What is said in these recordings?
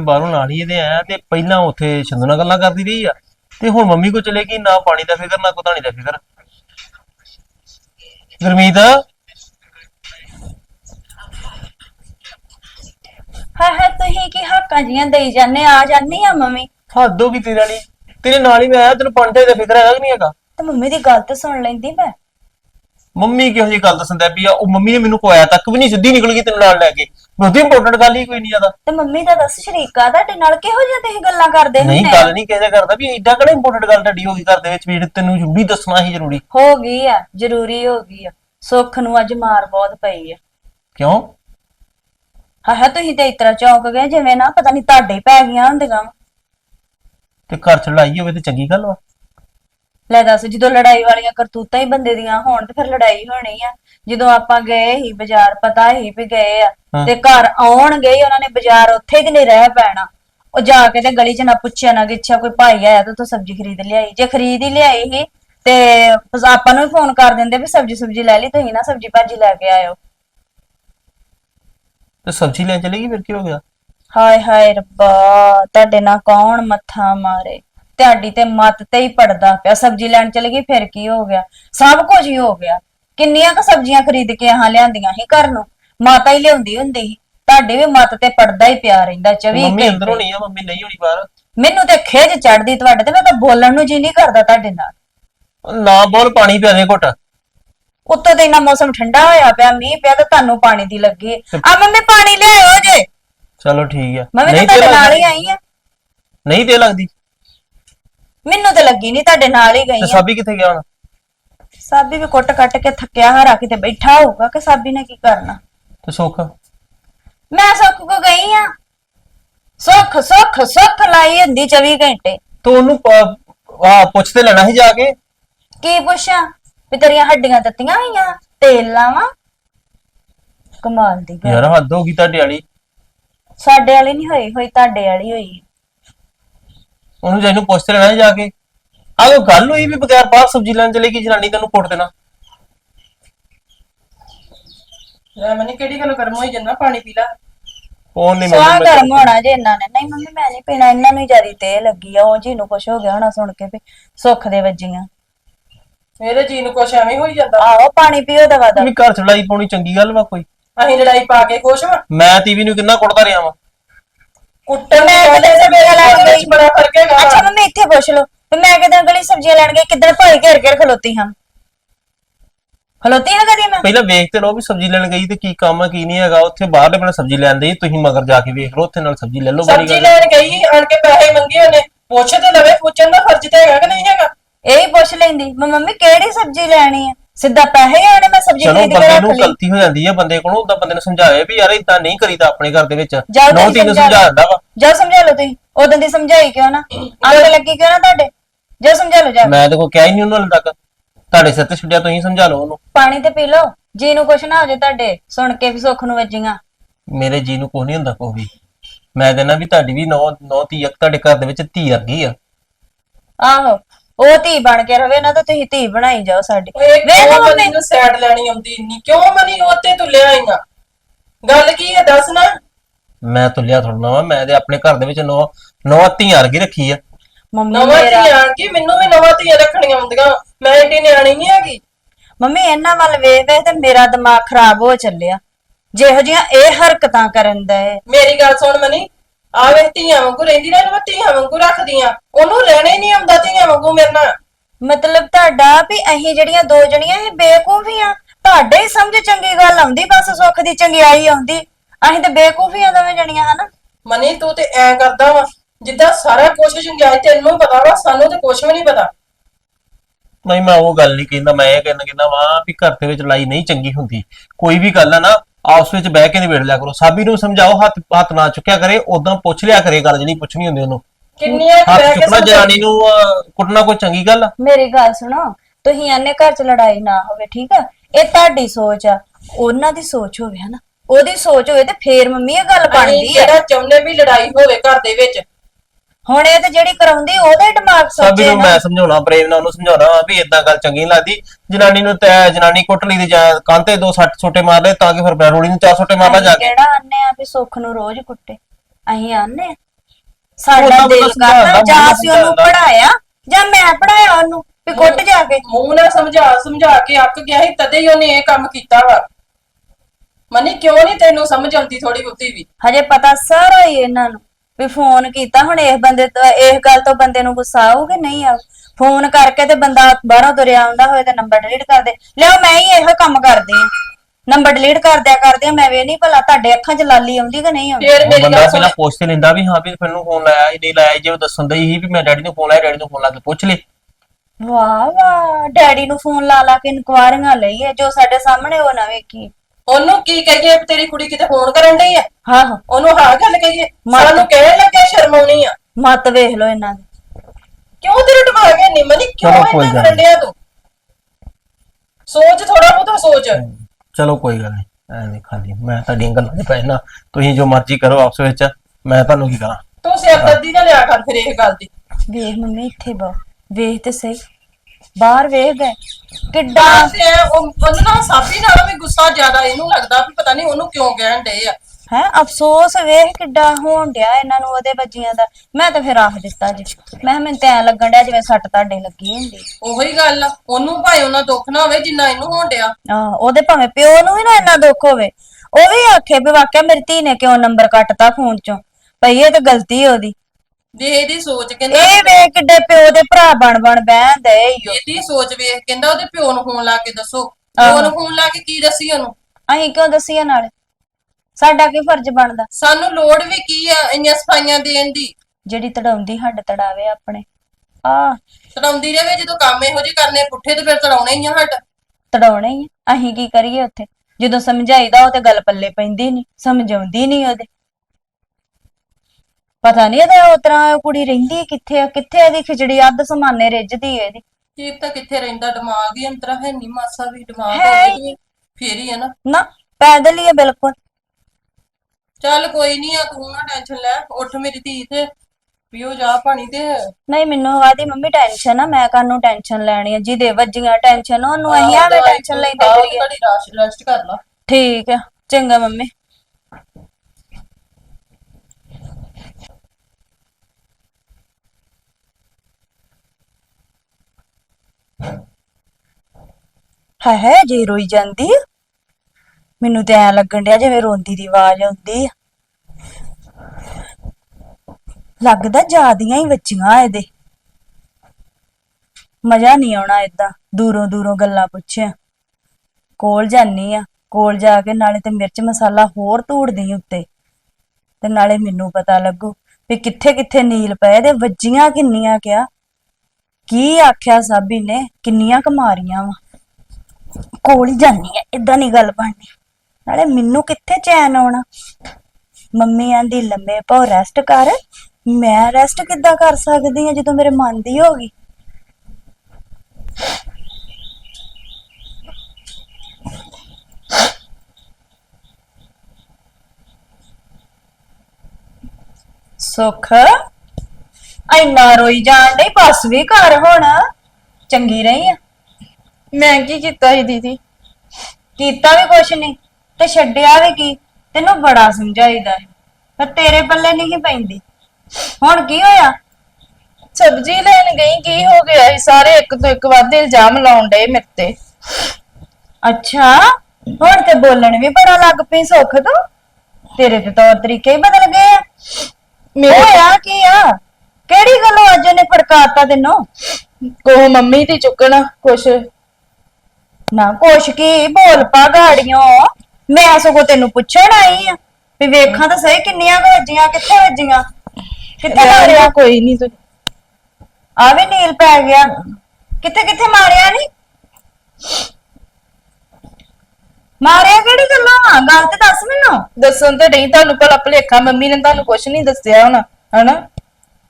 ਮੈਂ ਬਾਹਰੋਂ ਨਾਲ ਹੀ ਇਹਦੇ ਆਇਆ ਤੇ ਪਹਿਲਾਂ ਉੱਥੇ ਨਾਲ ਗੱਲਾਂ ਕਰਦੀ ਰਹੀ ਆ। ਤੇ ਹੁਣ ਮੰਮੀ ਕੋ ਚਲੇ ਗਈ ਨਾ ਪਾਣੀ ਦਾ ਫਿਕਰ ਨਾ ਕੁਤਾਣੀ ਦਾ ਫਿਕਰ। ਗੁਰਮੀਤ? ਹਾਂ ਹਾਂ ਤੁਸੀਂ ਕੀ ਹੱਕਾਂ ਜੀਆਂ ਦੇਈ ਜਾਂਦੇ ਆ ਜਾਂਦੀ ਆ ਮੰਮੀ। ਹੱਦ ਹੋ ਗਈ ਤੇਰੇ ਵਾਲੀ। ਤੇਰੇ ਨਾਲ ਹੀ ਮੈਂ ਆਇਆ ਤੈਨੂੰ ਪਾਣੀ ਦਾ ਫਿਕਰ ਹੈਗਾ ਕਿ ਨਹੀਂ ਹੈਗਾ? ਤੇ ਮੰਮੀ ਦੀ ਗੱਲ ਤੇ ਸੁਣ ਲੈਂਦੀ ਮੈਂ। ਮੰਮੀ ਕਿਹੋ ਜਿਹੀ ਗੱਲ ਦੱਸਦਾ ਵੀ ਆ ਉਹ ਮੰਮੀ ਨੇ ਮੈਨੂੰ ਕੋਇਆ ਤੱਕ ਵੀ ਨਹੀਂ ਸਿੱਧੀ ਨਿਕਲ ਗਈ ਤੈਨੂੰ ਨਾਲ ਲੈ ਕੇ। ਬਹੁਤੀ ਇੰਪੋਰਟੈਂਟ ਗੱਲ ਹੀ ਕੋਈ ਨਹੀਂ ਜ਼ਿਆਦਾ। ਤੇ ਮੰਮੀ ਦਾ ਦੱਸ ਸ਼ਰੀਕਾ ਤੁਹਾਡੇ ਨਾਲ ਕਿਹੋ ਜਿਹਾ ਤੁਸੀਂ ਗੱਲਾਂ ਕਰਦੇ ਨਹੀਂ ਹੁੰਦੇ? ਗੱਲ ਨਹੀਂ ਕਹਿਆ ਕਰਦਾ ਵੀ ਏਡਾ ਕਿਹੜਾ ਇੰਪੋਰਟੈਂਟ ਗੱਲ ਤੁਹਾਡੀ ਹੋ ਗਈ ਘਰ ਦੇ ਵਿੱਚ ਵੀ ਜਿਹੜੀ ਤੈਨੂੰ ਜ਼ਰੂਰੀ ਦੱਸਣਾ ਹੀ ਜ਼ਰੂਰੀ। ਹੋ ਗਈ ਆ ਜ਼ਰੂਰੀ ਹੋ ਗਈ ਆ। ਸੁੱਖ ਨੂੰ ਅੱਜ ਮਾਰ ਬਹੁਤ ਪਈ ਆ। ਕਿਉਂ? ਹਾਂ ਹਾਂ ਤੁਸੀਂ ਤੇ ਇਤਰਾ ਚੌਂਕ ਗਏ ਜਿਵੇਂ ਨਾ ਪਤਾ ਨਹੀਂ ਤੁਹਾਡੇ ਹੀ ਪੈ ਗਈਆਂ ਹੁੰਦੀਆਂ ਵਾਂ। ਤੇ ਘਰ ਚ ਲੜਾਈ ਹੋਵੇ ਤੇ ਚੰਗੀ ਗੱਲ ਵਾ। ਲੈ ਦੱਸ ਜਦੋਂ ਲੜਾਈ ਵਾਲੀਆਂ ਕਰਤੂਤਾਂ ਹੀ ਬੰਦੇ ਦੀਆਂ ਹੋਣ ਤੇ ਫਿਰ ਲੜਾਈ ਹੋਣੀ ਆ। ਜਦੋਂ ਆਪਾਂ ਗਏ ਹੀ ਬਾਜ਼ਾਰ ਪਤਾ ਹੀ ਵੀ ਗਏ ਆ। ਹਾਂ। ਤੇ ਘਰ ਆਉਣਗੇ ਹੀ ਉਹਨਾਂ ਨੇ ਬਾਜ਼ਾਰ ਉੱਥੇ ਕਿ ਨਹੀਂ ਰਹਿ ਪੈਣਾ। ਉਹ ਜਾ ਕੇ ਤੇ ਗਲੀ 'ਚ ਨਾ ਪੁੱਛਿਆ ਨਾ ਗਿੱਛਿਆ ਕੋਈ ਭਾਈ ਆਇਆ ਤੇ ਤੂੰ ਸਬਜ਼ੀ ਖਰੀਦ ਲਿਆਈ। ਜੇ ਖਰੀਦ ਹੀ ਲਿਆਈ ਹੀ ਤੇ ਬਸ ਆਪਾਂ ਨੂੰ ਵੀ ਫੋਨ ਕਰ ਦਿੰਦੇ ਵੀ ਸਬਜ਼ੀ ਸੁਬਜ਼ੀ ਲੈ ਲਈ ਤੁਸੀਂ ਨਾ ਸਬਜ਼ੀ ਭਾਜੀ ਲੈ ਕੇ ਆਇਓ। ਤੇ ਸਬਜ਼ੀ ਲੈਣ ਚਲੇਗੀ ਫਿਰ ਕੀ ਹੋ ਗਿਆ? ਹਾਏ ਹਾਏ ਰੱਬਾ ਤੁਹਾਡੇ ਨਾਲ ਕੌਣ ਮੱਥਾ ਮਾਰੇ? ਤੁਹਾਡੀ ਤੇ ਮੱਤ ਤੇ ਹੀ ਪੜਦਾ ਪਿਆ ਸਬਜ਼ੀ ਲੈਣ ਚਲੇ ਗਈ ਫਿਰ ਕੀ ਹੋ ਗਿਆ? ਸਭ ਕੁਝ ਹੀ ਹੋ ਗਿਆ। ਕਿੰਨੀਆਂ ਕ ਸਬਜ਼ੀਆਂ ਖਰੀਦ ਕੇ ਆਹਾਂ ਲਿਆਂਦੀਆਂ ਸੀ ਘਰ ਨੂੰ? ਮਾਤਾ ਹੀ ਲਿਆਉਂਦੀ ਹੁੰਦੀ ਸੀ। ਤੁਹਾਡੇ ਵੀ ਮੱਤ ਤੇ ਪੜਦਾ ਹੀ ਪਿਆ ਰਹਿੰਦਾ 24 ਮੰਮੀ ਅੰਦਰ ਘੰਟੇ ਆ ਮੰਮੀ ਨਹੀਂ ਹੋਣੀ ਬਾਹਰ। ਮੈਨੂੰ ਤੇ ਖਿਜ ਚੜਦੀ ਤੁਹਾਡੇ ਤੇ ਮੈਂ ਤਾਂ ਬੋਲਣ ਨੂੰ ਜੀ ਨਹੀਂ ਕਰਦਾ ਤੁਹਾਡੇ ਨਾਲ। ਨਾ ਬੋਲ ਪਾਣੀ ਪਿਆ ਦੇ ਘੁੱਟ। ਉੱਤੋਂ ਤੇ ਇੰਨਾ ਮੌਸਮ ਠੰਡਾ ਹੋਇਆ ਪਿਆ ਮੀਂਹ ਪਿਆ ਤੇ ਤੁਹਾਨੂੰ ਪਾਣੀ ਦੀ ਲੱਗੀ। ਆ ਮੰਮੀ ਪਾਣੀ ਲਿਆਇਓ ਜੇ। ਚਲੋ ਠੀਕ ਆ। ਮੈਂ ਤਾਂ ਤੇ ਤੁਹਾਡੇ ਨਾਲ ਹੀ ਆਈ ਆ। ਨਹੀਂ ਤੇ ਲੱਗਦੀ। ਮੈਨੂੰ ਤੇ ਲੱਗੀ ਨਹੀਂ ਤੁਹਾਡੇ ਨਾਲ ਹੀ ਗਈ ਤੇ ਆ। ਸਾਬੀ ਕਿੱਥੇ ਗਿਆ ਹੁਣ? ਸਾਬੀ ਵੀ ਕੁੱਟ ਕੱਟ ਕੇ ਥੱਕਿਆ ਹਾਰਾ ਕਿਤੇ ਬੈਠਾ ਹੋਊਗਾ ਕਿ ਸਾਬੀ ਨੇ ਕੀ ਕਰਨਾ? ਤੇ ਸੁੱਖ? ਮੈਂ ਸੁੱਖ ਕੋ ਗਈ ਆ। ਸੁੱਖ ਸੁੱਖ ਸੁੱਖ ਲਾਈ ਹੁੰਦੀ 24 ਘੰਟੇ। ਤੂੰ ਉਹਨੂੰ ਪ- ਆ ਪੁੱਛ ਤੇ ਲੈਣਾ ਸੀ ਜਾ ਕੇ? ਕੀ ਪੁੱਛਾਂ? ਵੀ ਤੇਰੀਆਂ ਹੱਡੀਆਂ ਤੱਤੀਆਂ ਹੋਈਆਂ ਤੇਲ ਲਾਵਾਂ? ਕਮਾਲ ਦੀ ਗੱਲ। ਯਾਰ ਹੱਦ ਹੋ ਗਈ ਤੁਹਾਡੇ ਵਾਲੀ। ਸਾਡੇ ਵਾਲੀ ਨਹੀਂ ਹੋਈ ਹੋਈ ਤੁਹਾਡੇ ਵਾਲੀ ਹੋਈ। ਉਹਨੂੰ ਜਾਈ ਨੂੰ ਪੁੱਛ ਤੇ ਲੈਣਾ ਸੀ ਜਾ ਕੇ। ਆਹ ਕੋਈ ਗੱਲ ਹੋਈ ਵੀ ਬਗੈਰ ਬਾਹਰ ਸਬਜ਼ੀ ਲੈਣ ਚਲੇਗੀ ਜਨਾਨੀ ਤੈਨੂੰ ਕੁੱਟ ਦੇਣਾ। ਲੈ ਮਨੀ ਕਿਹੜੀ ਗੱਲ ਕਰਮ ਹੋਈ? ਜੰਨਾ ਪਾਣੀ ਪੀ ਲਾ। ਉਹ ਨਹੀਂ ਸਵਾਹ ਮੈਨੂੰ ਗਰਮ ਹੋਣਾ ਜੇ ਇਹਨਾਂ ਨੇ। ਨਹੀਂ ਮੰਮੀ ਮੈਂ ਨਹੀਂ ਪੀਣਾ। ਇਹਨਾਂ ਨੂੰ ਹੀ ਜਿਆਦੀ ਤੇ ਲੱਗੀ ਆ। ਉਹ ਜੀ ਨੂੰ ਕੁਛ ਹੋ ਗਿਆ ਹੋਣਾ ਸੁਣ ਕੇ ਵੀ ਸੁੱਖ ਦੇ ਵੱਜੀਆਂ। ਮੇਰੇ ਜੀ ਨੂੰ ਕੁਛ ਐਵੇਂ ਹੋਈ ਜਾਂਦਾ। ਆਹੋ ਪਾਣੀ ਪੀਓ ਦਵਾ ਦਾ ਵੀ ਘਰ ਚ ਲੜਾਈ ਪਾਉਣੀ ਚੰਗੀ ਗੱਲ ਵਾ ਕੋਈ। ਅਸੀਂ ਲੜਾਈ ਪਾ ਕੇ ਖੁਸ਼ ਵਾਂ। ਮੈਂ ਟੀਵੀ ਨੂੰ ਕਿੰਨਾ ਕੁੱਟਦਾ ਰਿਹਾ ਵਾਂ। ਕੁੱਟਣ ਮੈਂ ਦੇ ਕਿਤੇ ਸਬਜ਼ੀਆਂ ਲੈਣ ਗਈ। ਬੜਾ ਫ਼ਰਕ ਹੈਗਾ। ਅੱਛਾ ਮੰਮੀ ਇੱਥੇ ਪੁੱਛ ਲਓ। ਵੀ ਮੈਂ ਕਿਦਾਂ ਗਲੀ ਸਬਜ਼ੀਆਂ ਲੈਣ ਗਈ ਕਿੱਧਰ ਭਾਈ ਘੇਰ ਘੇਰ ਖਲੋਤੀ ਹਾਂ? ਖਲੋਤੀ ਹਾਂ ਕਦੀ ਮੈਂ? ਪਹਿਲਾਂ ਵੇਖ ਤੇ ਲਓ ਵੀ ਸਬਜ਼ੀ ਲੈਣ ਗਈ ਤੇ ਕੀ ਕੰਮ ਆ ਕੀ ਨਹੀਂ ਹੈਗਾ। ਉੱਥੇ ਬਾਹਰਲੇ ਬਣੇ ਸਬਜ਼ੀ ਲੈਣ ਦੇ ਤੁਸੀਂ ਮਗਰ ਜਾ ਕੇ ਵੇਖ ਲਓ ਉੱਥੇ ਨਾਲ ਸਬਜ਼ੀ ਲੈ ਲਓ ਬੜੀ ਸਬਜ਼ੀ ਗੱਲ ਲੈਣ ਗਈ ਆਣ ਕੇ ਪੈਸੇ ਮੰਗੇ ਉਹਨੇ। ਪੁੱਛ ਤੇ ਲਵੇ ਪੁੱਛਣ ਦਾ ਫਰਜ਼ ਤੇ ਹੈਗਾ ਕਿ ਨਹੀਂ ਹੈਗਾ? ਇਹ ਹੀ ਪੁੱਛ ਲੈਂਦੀ ਮੈਂ ਮੰਮੀ ਕਿਹੜੀ ਸਬਜ਼ੀ ਲੈਣੀ ਆ? ਸਿੱਧਾ ਪੈਸੇ ਆਣੇ ਮੈਂ ਸਬਜ਼ੀ ਚਲੋ ਖਰੀਦ ਕੇ ਬੰਦੇ ਰੱਖ ਨੂੰ ਲਈ। ਗਲਤੀ ਹੋ ਜਾਂਦੀ ਹੈ ਬੰਦੇ ਕੋਲੋਂ ਉਦਾਂ ਬੰਦੇ ਨੂੰ ਸਮਝਾਵੇ ਵੀ ਯਾਰ ਇਦਾਂ ਨਹੀਂ ਕਰੀਦਾ ਆਪਣੇ ਘਰ ਦੇ ਵਿੱਚ। ਨੌ ਤੁਸੀਂ ਤੀ ਨੂੰ ਸਮਝਾ। ਦਿੰਦਾ ਵਾ। ਜਾ ਸਮਝਾ ਲਓ ਤੁਸੀਂ। ਉਦੋਂ ਦੀ ਸਮਝਾਈ ਕਿਉਂ ਨਾ? ਅੰਗ ਲੱਗੀ ਕਿਉਂ ਨਾ ਤੁਹਾਡੇ? ਜਾ ਸਮਝਾ ਲਓ ਜਾ ਮੈਂ ਤੇ ਕੋਈ ਕਿਹਾ ਹੀ ਨਹੀਂ ਉਹਨੂੰ ਹਾਲੇ ਤੱਕ। ਤੁਹਾਡੇ ਸਿਰ ਤੇ ਛੱਡਿਆ ਤੁਸੀਂ ਸਮਝਾ ਲਓ ਉਹਨੂੰ। ਪਾਣੀ ਤੇ ਪੀ ਲਓ। ਜੀ ਨੂੰ ਕੁਛ ਨਾ ਹੋ ਜੇ ਤੁਹਾਡੇ। ਸੁਣ ਕੇ ਵੀ ਸੁੱਖ ਨੂੰ ਵੱਜੀਆਂ। ਮੇਰੇ ਜੀ ਨੂੰ ਕੋਈ ਨਹੀਂ ਹੁੰਦਾ ਕੋਈ ਵੀ। ਮੈਂ ਕਹਿੰਦਾ ਵੀ ਤੁਹਾਡੀ ਵੀ ਨੌ ਨੌ ਧੀ ਇੱਕ ਤੁਹਾਡੇ ਘਰ ਦੇ ਵਿੱਚ ਧੀ ਵਰਗੀ ਆ। ਆਹੋ। ਉਹ ਧੀ ਬਣ ਕੇ ਰਵੇ ਨਾ ਤਾਂ ਤੁਸੀਂ ਧੀ ਬਣਾਈ ਜਾਓ ਸਾਡੀ। ਵੇਖ ਲਓ ਮਨੀ ਮੰਮੀ। ਨੂੰ ਸਾਈਡ ਲੈਣੀ ਆਉਂਦੀ ਇੰਨੀ? ਕਿਉਂ ਮਨੀ ਉੱਤੇ ਤੂੰ ਲੈ ਆਈਆਂ ਗੱਲ ਕੀ ਹੈ? ਦੱਸ ਨਾ। ਮੈਂ ਤੁਲਿਆ ਥੋੜਨਾ ਵਾ ਮੈਂ ਤੇ ਆਪਣੇ ਘਰ ਦੇ ਵਿੱਚ ਨੌ ਨੌ ਧੀਆਂ ਵਰਗੀ ਰੱਖੀ ਆ। ਮੰਮੀ ਨਵਾਂ ਮੇਰਾ ਧੀਆਂ ਕਿ ਮੈਨੂੰ ਵੀ ਨਵਾਂ ਧੀਆਂ ਰੱਖਣੀਆਂ ਹੁੰਦੀਆਂ। ਮੈਂ ਏਡੀ ਨਿਆਣੀ ਨਹੀਂ ਹੈਗੀ। ਮੰਮੀ ਇਹਨਾਂ ਵੱਲ ਵੇਖ ਵੇਖ ਤੇ ਮੇਰਾ ਦਿਮਾਗ ਖਰਾਬ ਹੋ ਚੱਲਿਆ। ਜਿਹੋ ਜਿਹੀਆਂ ਇਹ ਹਰਕਤਾਂ ਕਰਨ ਦਾ। ਹੈ ਮੇਰੀ ਗੱਲ ਸੁਣ ਮਨੀ। ਆਵੇ ਧੀਆਂ ਵਾਂਗੂ ਰਹਿੰਦੀ ਨਾ ਇਹਨੂੰ ਮੈਂ ਧੀਆਂ ਵਾਂਗੂ ਰੱਖਦੀਆਂ ਉਹਨੂੰ ਰਹਿਣੇ ਨਹੀਂ ਆਉਂਦਾ ਧੀਆਂ ਵਾਂਗੂ ਮੇਰੇ ਨਾਲ। ਮਤਲਬ ਤੁਹਾਡਾ ਵੀ ਅਸੀਂ ਜਿਹੜੀਆਂ ਦੋ ਜਣੀਆਂ ਇਹ ਬੇਕੂਫੀਆਂ ਤੁਹਾਡੇ ਹੀ ਸਮਝ ਚੰਗੀ ਗੱਲ ਆਉਂਦੀ ਬਸ ਸੁੱਖ ਦੀ ਚੰਗਿਆਈ ਆਉਂਦੀ। ਅਸੀਂ ਤੇ ਬੇਕੂਫੀਆਂ ਦੋਵੇਂ ਜਣੀਆਂ ਹਨਾ? ਮਨੀ ਤੂੰ ਤੇ ਐ ਕਰਦਾ ਵਾ ਜਿੱਦਾਂ ਸਾਰਾ ਕੁਝ ਚੰਗਿਆਈ ਤੈਨੂੰ ਪਤਾ ਵਾ ਸਾਨੂੰ ਤੇ ਕੁਝ ਵੀ ਨਹੀਂ ਪਤਾ। ਨਹੀਂ ਮੈਂ ਉਹ ਗੱਲ ਨਹੀਂ ਕਹਿੰਦਾ ਮੈਂ ਇਹ ਕਹਿਣਾ ਕਹਿੰਦਾ ਵਾਂ ਵੀ ਘਰ ਦੇ ਵਿੱਚ ਲੜਾਈ ਨਹੀਂ ਚੰਗੀ ਹੁੰਦੀ। ਕੋਈ ਵੀ ਗੱਲ ਆ ਨਾ ਆਪਸ ਵਿੱਚ ਬਹਿ ਕੇ ਨਿਬੇੜ ਲਿਆ ਕਰੋ। ਸਾਬੀ ਨੂੰ ਸਮਝਾਓ ਹੱਥ ਹੱਥ ਨਾ ਚੁੱਕਿਆ ਕਰੇ ਉਦਾਂ ਪੁੱਛ ਲਿਆ ਕਰੇ ਗੱਲ ਜਿਹੜੀ ਪੁੱਛਣੀ ਹੁੰਦੀ ਉਹਨੂੰ। ਕਿੰਨੀਆਂ ਕੁ ਹੱਥ ਕੇ ਚੁੱਕਣਾ ਸਮਝਾ- ਜਨਾਨੀ ਨੂੰ ਅਹ, ਕੁੱਟਣਾ ਕੋਈ ਚੰਗੀ ਗੱਲ ਆ? ਮੇਰੀ ਗੱਲ ਸੁਣੋ ਤੁਸੀਂ ਆਨੇ ਘਰ 'ਚ ਲੜਾਈ ਨਾ ਹੋਵੇ ਠੀਕ ਆ? ਇਹ ਤੁਹਾਡੀ ਸੋਚ ਆ ਉਹਨਾਂ ਦੀ ਸੋਚ ਹੋਵੇ ਹਨਾ? ਉਹਦੀ ਸੋਚ ਹੋਵੇ ਤੇ ਫੇਰ ਮੰਮੀ ਇਹ ਗੱਲ ਬਣਦੀ ਆ। ਜਿਹੜਾ ਚਾਹੁੰਦੇ ਵੀ ਲੜਾਈ ਹੋਵੇ ਘਰ ਦੇ ਵਿੱਚ। ਹੁਣ ਇਹ ਤੇ ਜਿਹੜੀ ਕਰਾਉਂਦੀ ਉਹਦਾ ਹੀ ਦਿਮਾਗ ਸਾਬੀ ਸੋਚੇ ਨੂੰ ਨਾ। ਮੈਂ ਸਮਝਾਉਣਾ ਪ੍ਰੇਮ ਨਾਲ ਉਹਨੂੰ ਸਮਝਾਉਣਾ ਵਾ ਵੀ ਇਦਾਂ ਗੱਲ ਚੰਗੀ ਨਹੀਂ ਲੱਗਦੀ। ਜਨਾਨੀ ਨੂੰ ਤੈ ਜਨਾਨੀ ਕੁੱਟ ਲਈ ਦੀ ਜਾਂ ਕੰਨ ਤੇ ਦੋ ਸੱਟ ਛੋਟੇ ਮਾਰ ਲੈ ਤਾਂ ਕਿ ਫਿਰ ਬੈਰੋੜੀ ਨੂੰ ਚਾਰ ਛੋਟੇ ਮਾਰ ਲਾ ਜਾ ਅਸੀਂ ਕੇ। ਕਿਹੜਾ ਆਨੇ ਆ ਵੀ ਸੁੱਖ ਨੂੰ ਰੋਜ਼ ਕੁੱਟੇ? ਅਸੀਂ ਆਨੇ ਆ। ਸਾਡਾ ਉਹਦਾ ਦਿਲ ਬੰਦਾ ਕਰਦਾ ਸਮਝਾਉਂਦਾ, ਜਾਂ ਅਸੀਂ ਉਹਨੂੰ। ਪੜਾਇਆ ਜਾਂ ਮੈਂ ਪੜਾਇਆ ਉਹਨੂੰ ਵੀ ਕੁੱਟ ਜਾ ਕੇ। ਮੂੰਹ ਨਾਲ ਸਮਝਾ ਸਮਝਾ ਕੇ ਅੱਕ ਗਿਆ ਸੀ ਤਦੇ ਹੀ ਉਹਨੇ ਇਹ ਕੰਮ ਕੀਤਾ ਵਾ। ਮਨੀ ਕਿਉਂ ਨਹੀਂ ਤੈਨੂੰ ਸਮਝ ਆਉਂਦੀ ਥੋੜੀ ਬਹੁਤੀ ਵੀ? ਹਜੇ ਪਤਾ ਸਾਰਾ ਹੀ ਇਹਨਾਂ ਨੂੰ ਵੀ ਫੋਨ ਕੀਤਾ। ਹੁਣ ਇਸ ਬੰਦੇ ਤੋਂ ਇਸ ਗੱਲ ਤੋਂ ਬੰਦੇ ਨੂੰ ਗੁੱਸਾ ਆਊ ਕਿ ਨਹੀਂ ਆਊ? ਫੋਨ ਕਰਕੇ ਤੇ ਬੰਦਾ ਬਾਹਰੋਂ ਤੁਰਿਆ ਆਉਂਦਾ ਹੋਏ ਤੇ ਨੰਬਰ ਡਿਲੀਟ ਕਰ ਦੇ। ਲਿਓ ਮੈਂ ਹੀ ਇਹੋ ਕੰਮ ਕਰਦੀ ਆ ਨੰਬਰ ਡਿਲੀਟ ਕਰਦਿਆ ਕਰਦਿਆ ਮੈਂ ਵੇ ਨਹੀਂ ਭਲਾ ਤੁਹਾਡੇ ਅੱਖਾਂ 'ਚ ਲਾਲੀ ਆਉਂਦੀ ਕਿ ਨਹੀਂ ਆਉਂਦੀ? ਫੇਰ ਉਹ ਮੇਰੀ ਬੰਦਾ ਗੱਲ ਸੁਣ। ਪਹਿਲਾਂ ਪੁੱਛ ਤੇ ਲੈਂਦਾ ਵੀ ਹਾਂ ਵੀ ਮੈਨੂੰ ਫੋਨ ਲਾਇਆ ਸੀ ਨਹੀਂ ਲਾਇਆ। ਜੇ ਉਹ ਦੱਸਣ ਦਾ ਹੀ ਸੀ ਵੀ ਮੈਂ ਡੈਡੀ ਨੂੰ ਫੋਨ ਲਾਇਆ ਡੈਡੀ ਨੂੰ ਫੋਨ ਲਾ ਕੇ ਪੁੱਛ ਲੈ ਵਾਹ ਵਾਹ। ਡੈਡੀ ਨੂੰ ਫੋਨ ਲਾ ਲਾ ਕੇ ਇਨਕੁਆਰੀਆਂ ਲਈਏ ਜੋ ਸਾਡੇ ਸਾਹਮਣੇ ਉਹ ਨਾ ਵੇਖੀ। ਉਹਨੂੰ ਕੀ ਕਹੀਏ ਵੀ ਤੇਰੀ ਕੁੜੀ ਕਿਤੇ ਫੋਨ ਕਰਨ ਡਈ ਆ? ਹਾਂ। ਉਹਨੂੰ ਹਾਂ ਗੱਲ ਕਹੀਏ। ਮਤ- ਸਾਨੂੰ ਕਹਿਣ ਲੱਗੇ ਸ਼ਰਮ ਆਉਣੀ ਆ। ਮਤ ਵੇਖ ਲੋ ਇਹਨਾਂ ਦੀ। ਕਿਉਂ ਤੇਰੇ ਦਿਮਾਗ ਹੈ ਨਹੀਂ ਮਨੀ? ਕਿਉਂ ਚਲੋ ਕੋਈ ਇੰਨਾ ਗੱਲ ਕਰਨ ਡਿਆ ਤੂੰ? ਸੋਚ ਥੋੜਾ ਬਹੁਤਾ ਸੋਚ। ਚਲੋ ਕੋਈ ਗੱਲ ਨਹੀਂ ਐ ਨਹੀਂ ਖਾਲੀ। ਮੈਂ ਤੁਹਾਡੀਆਂ ਗੱਲਾਂ 'ਚ ਪੈ ਨਾ ਤੁਸੀਂ ਜੋ ਮਰਜ਼ੀ ਕਰੋ ਆਪਸ ਵਿੱਚ। ਮੈਂ ਤੁਹਾਨੂੰ ਕੀ ਕਰਾਂ? ਤੂੰ ਸਿਰਦਰਦੀ ਨਾ ਲਿਆ ਕਰ ਫਿਰ ਇਹ ਗੱਲ ਦੀ। ਵੇਖ ਮੰਮੀ ਇੱਥੇ ਬਾ ਵੇਖ ਤੇ ਸਹੀ। ਬਾਹਰ ਵੇਖ ਗਏ ਕਿੱਡਾ ਬਸ ਇਹ ਉਹ ਉਹਨੂੰ ਨਾ ਸਾਬੀ ਨਾਲ ਵੀ ਗੁੱਸਾ ਜ਼ਿਆਦਾ ਇਹਨੂੰ ਲੱਗਦਾ ਵੀ ਪਤਾ ਨਹੀਂ ਉਹਨੂੰ ਕਿਉਂ ਕਹਿਣ ਡਏ ਆ। ਹੈ ਅਫਸੋਸ ਵੇਖ ਕਿੱਡਾ ਹੋਣ ਡਿਆ ਇਹਨਾਂ ਨੂੰ ਉਹਦੇ ਬੱਜੀਆਂ ਦਾ। ਮੈਂ ਤਾਂ ਫਿਰ ਆਖ ਦਿੱਤਾ ਜੀ। ਮੈਂ ਕਿਹਾ ਮੈਨੂੰ ਤਾਂ ਐਂ ਲੱਗਣ ਡਿਆ ਜਿਵੇਂ ਸੱਟ ਤੁਹਾਡੇ ਲੱਗੀ ਹੁੰਦੀ। ਉਹੀ ਗੱਲ ਆ ਉਹਨੂੰ ਭਾਵੇਂ ਉਹਨਾਂ ਦੁੱਖ ਨਾ ਹੋਵੇ ਜਿੰਨਾ ਇਹਨੂੰ ਹੋਣ ਡਿਆ। ਆਹ ਉਹਦੇ ਭਾਵੇਂ ਪਿਓ ਨੂੰ ਵੀ ਨਾ ਇੰਨਾ ਦੁੱਖ ਹੋਵੇ। ਉਹ ਵੀ ਆਖੇ ਵੀ ਵਾਕਿਆ ਮੇਰੀ ਧੀ ਨੇ ਕਿਉਂ ਨੰਬਰ ਕੱਟਤਾ ਫੋਨ ਚੋਂ। ਭਈ ਇਹ ਤਾਂ ਗਲਤੀ ਉਹਦੀ। ਵੀ ਇਹਦੀ ਸੋਚ ਕਹਿੰਦਾ ਇਹ ਵੇਖ ਕਿੱਡੇ ਪਿਓ ਦੇ ਭਰਾ ਬਣ ਬਣ ਬਹਿਣ ਦੇ ਈਓ ਇਹਦੀ ਸੋਚ ਵੇਖ ਕਹਿੰਦਾ ਉਹਦੇ ਪਿਓ ਨੂੰ ਫੋਨ ਲਾ ਕੇ ਦੱਸੋ। ਪਿਓ ਨੂੰ ਫੋਨ ਲਾ ਕੇ ਕੀ ਦੱਸੀ ਉਹਨੂੰ? ਅਸੀਂ ਕਿਉਂ ਦਸੀਏ ਨਾਲੇ? ਸਾਡਾ ਕੀ ਫਰਜ਼ ਬਣਦਾ? ਸਾਨੂੰ ਲੋੜ ਵੀ ਕੀ ਆ ਇੰਨੀਆਂ ਸਫਾਈਆਂ ਦੇਣ ਦੀ? ਜਿਹੜੀ ਤੜਾਉਂਦੀ ਹੱਡ ਤੜਾਵੇ ਆਪਣੇ। ਆ ਤੜਾਉਂਦੀ ਰਵੇ ਜਦੋਂ ਕੰਮ ਇਹੋ ਜਿਹੇ ਕਰਨੇ ਪੁੱਠੇ ਤੇ ਫਿਰ ਤੜਾਉਣੇ ਹੀ ਆ ਹੱਟ ਤੜਾਉਣੇ ਹੀ ਆ। ਅਸੀਂ ਕੀ ਕਰੀਏ ਉੱਥੇ? ਜਦੋਂ ਸਮਝਾਈਦਾ ਉਹ ਤੇ ਗੱਲ ਪੱਲੇ ਪੈਂਦੀ ਨਹੀਂ ਸਮਝਾਉਂਦੀ ਨਹੀਂ ਉਹਦੇ। ਪਤਾ ਨਹੀਂ ਇਹਦਾ ਉਸ ਤਰ੍ਹਾਂ ਉਹ ਕੁੜੀ ਰਹਿੰਦੀ ਕਿੱਥੇ ਆ ਕਿੱਥੇ ਇਹਦੀ ਖਿਚੜੀ ਅੱਧ ਸਮਾਨੇ ਰਿੱਝਦੀ ਏ ਇਹਦੀ। ਕੀ ਤਾਂ ਕਿੱਥੇ ਰਹਿੰਦਾ ਦਿਮਾਗ ਹੀ ਅੰਤਰਾ ਹੈ ਨਹੀਂ ਮਾਸਾ ਵੀ ਦਿਮਾਗ ਹੈ ਹੀ। ਹੋਵੇ ਫੇਰ ਹੀ ਆ ਨਾ। ਨਾ ਪੈਦਲ ਹੀ ਆ ਬਿਲਕੁਲ। ਚੱਲ ਕੋਈ ਨਹੀਂ ਆ ਤੂੰ ਨਾ ਟੈਨਸ਼ਨ ਲੈ ਉੱਠ ਮੇਰੀ ਧੀ ਤੇ ਪੀਓ ਜਾ ਪਾਣੀ ਤੇ। ਨਹੀਂ ਮੈਨੂੰ ਆਦੀ ਮੰਮੀ ਟੈਨਸ਼ਨ ਆ ਮੈਂ ਕਾਹਨੂੰ ਟੈਨਸ਼ਨ ਲੈਣੀ ਆ? ਜਿਹਦੇ ਵੱਜੀਆਂ ਟੈਨਸ਼ਨ ਉਹਨੂੰ ਅਸੀਂ ਆਵੇਂ ਟੈਨਸ਼ਨ ਲੈਂਦੇ ਕਰੀਏ ਬੜੀ ਰੈਸਟ ਕਰ ਲਾ। ਠੀਕ ਆ ਚੰਗਾ ਮੰਮੀ। ਹੈ ਹੈ ਜੇ ਰੋਈ ਜਾਂਦੀ ਆ। ਮੈਨੂੰ ਤੇ ਐ ਲੱਗਣ ਡਿਆ ਜਿਵੇਂ ਰੋਂਦੀ ਦੀ ਆਵਾਜ਼ ਆਉਂਦੀ ਆ। ਲੱਗਦਾ ਜਿਆਦੀਆਂ ਹੀ ਵੱਜੀਆਂ ਇਹਦੇ। ਮਜ਼ਾ ਨਹੀਂ ਆਉਣਾ ਏਦਾਂ, ਦੂਰੋਂ ਦੂਰੋਂ ਗੱਲਾਂ ਪੁੱਛਿਆ। ਕੋਲ ਜਾਨੀ ਆ, ਕੋਲ ਜਾ ਕੇ ਨਾਲੇ ਤੇ ਮਿਰਚ ਮਸਾਲਾ ਹੋਰ ਧੂੜ ਦੇਈ ਉੱਤੇ। ਤੇ ਨਾਲੇ ਮੈਨੂੰ ਪਤਾ ਲੱਗੂ ਵੀ ਕਿੱਥੇ ਕਿੱਥੇ ਨੀਲ ਪਏ ਤੇ ਵੱਜੀਆਂ ਕਿੰਨੀਆਂ ਕਿਆ। ਕੀ ਆਖਿਆ ਸਾਬੀ ਨੇ? ਕਿੰਨੀਆਂ ਕਮਾਰੀਆਂ ਵਾ। ਕੋਲ ਹੀ ਜਾਨੀ ਆ ਇਦਾਂ ਨਹੀਂ ਗੱਲ ਬਣਨੀ ਨਾਲੇ ਮੈਨੂੰ ਕਿੱਥੇ ਚੈਨ ਆਉਣਾ? ਮੰਮੀ ਆਂਦੀ, ਲੰਮੇ ਪਾਓ ਰੈਸਟ ਕਰ। ਮੈਂ ਰੈਸਟ ਕਿੱਦਾਂ ਕਰ ਸਕਦੀ ਆ ਜਦੋਂ ਮੇਰੇ ਮਨ ਦੀ ਹੋ ਗਈ? ਸੁਖ? ਐਨਾ ਰੋਈ ਜਾਣ ਡਈ ਬਸ ਵੀ ਘਰ ਹੁਣ। ਚੰਗੀ ਰਹੀ ਆ। ਮੈਂ ਕੀ ਕੀਤਾ ਸੀ ਦੀਦੀ? ਕੀਤਾ ਵੀ ਕੁਛ ਨਹੀਂ ਤੇ ਛੱਡਿਆ ਵੀ ਕੀ? ਤੈਨੂੰ ਬੜਾ ਸਮਝਾਈਦਾ ਪਰ ਤੇਰੇ ਪੱਲੇ ਨਹੀਂ ਪੈਂਦੀ। ਹੁਣ ਕੀ ਹੋਇਆ? ਸਬਜ਼ੀ ਲੈਣ ਗਈ ਕੀ ਹੋ ਗਿਆ ਸੀ? ਸਾਰੇ ਇੱਕ ਤੋਂ ਇੱਕ ਵੱਧ ਇਲਜ਼ਾਮ ਲਾਉਣ ਡਏ ਮੇਰੇ ਤੇ। ਅੱਛਾ ਹੁਣ ਤੇ ਬੋਲਣ ਵੀ ਬੜਾ ਲੱਗ ਪਈ ਸੁੱਖ ਤੋਂ। ਤੇਰੇ ਤੇ ਤੌਰ ਤਰੀਕੇ ਹੀ ਬਦਲ ਗਏ ਆ। ਮੇਰੇ ਹੋਇਆ ਕੀ ਆ? ਕਿਹੜੀ ਗੱਲੋਂ ਅੱਜ ਉਹਨੇ ਫੜਕਾਤਾ ਤੈਨੂੰ? ਕੋ ਮੰਮੀ ਤੇ ਚੁੱਕਣਾ ਕੁਛ। ਨਾ ਕੁਛ ਕੀ ਬੋਲ ਪਾ ਗਾੜੀਆਂ ਮੈਂ ਸਗੋਂ ਤੈਨੂੰ ਪੁੱਛਣ ਆਈ ਆ ਵੀ ਵੇਖਾਂ ਤਾਂ ਸਹੀ ਕਿੰਨੀਆਂ ਕੁ ਵੱਜੀਆਂ ਕਿੱਥੇ ਵੱਜੀਆਂ? ਕਿੱਥੇ ਮਾਰਿਆ? ਕੋਈ ਨਹੀਂ ਤੂੰ। ਆ ਵੀ ਨੀਲ ਪੈ ਗਿਆ। ਕਿੱਥੇ ਕਿੱਥੇ ਮਾਰਿਆ ਨਹੀਂ ਮਾਰਿਆ ਕਿਹੜੀ ਗੱਲੋਂ? ਆ ਗੱਲ ਤੇ ਦੱਸ ਮੈਨੂੰ। ਦੱਸਣ ਤੇ ਨਹੀਂ ਤੁਹਾਨੂੰ ਭਲਾ ਭਲੇਖਾ ਮੰਮੀ ਨੇ ਤੁਹਾਨੂੰ ਕੁਛ ਨਹੀਂ ਦੱਸਿਆ ਹੋਣਾ ਹਨਾ?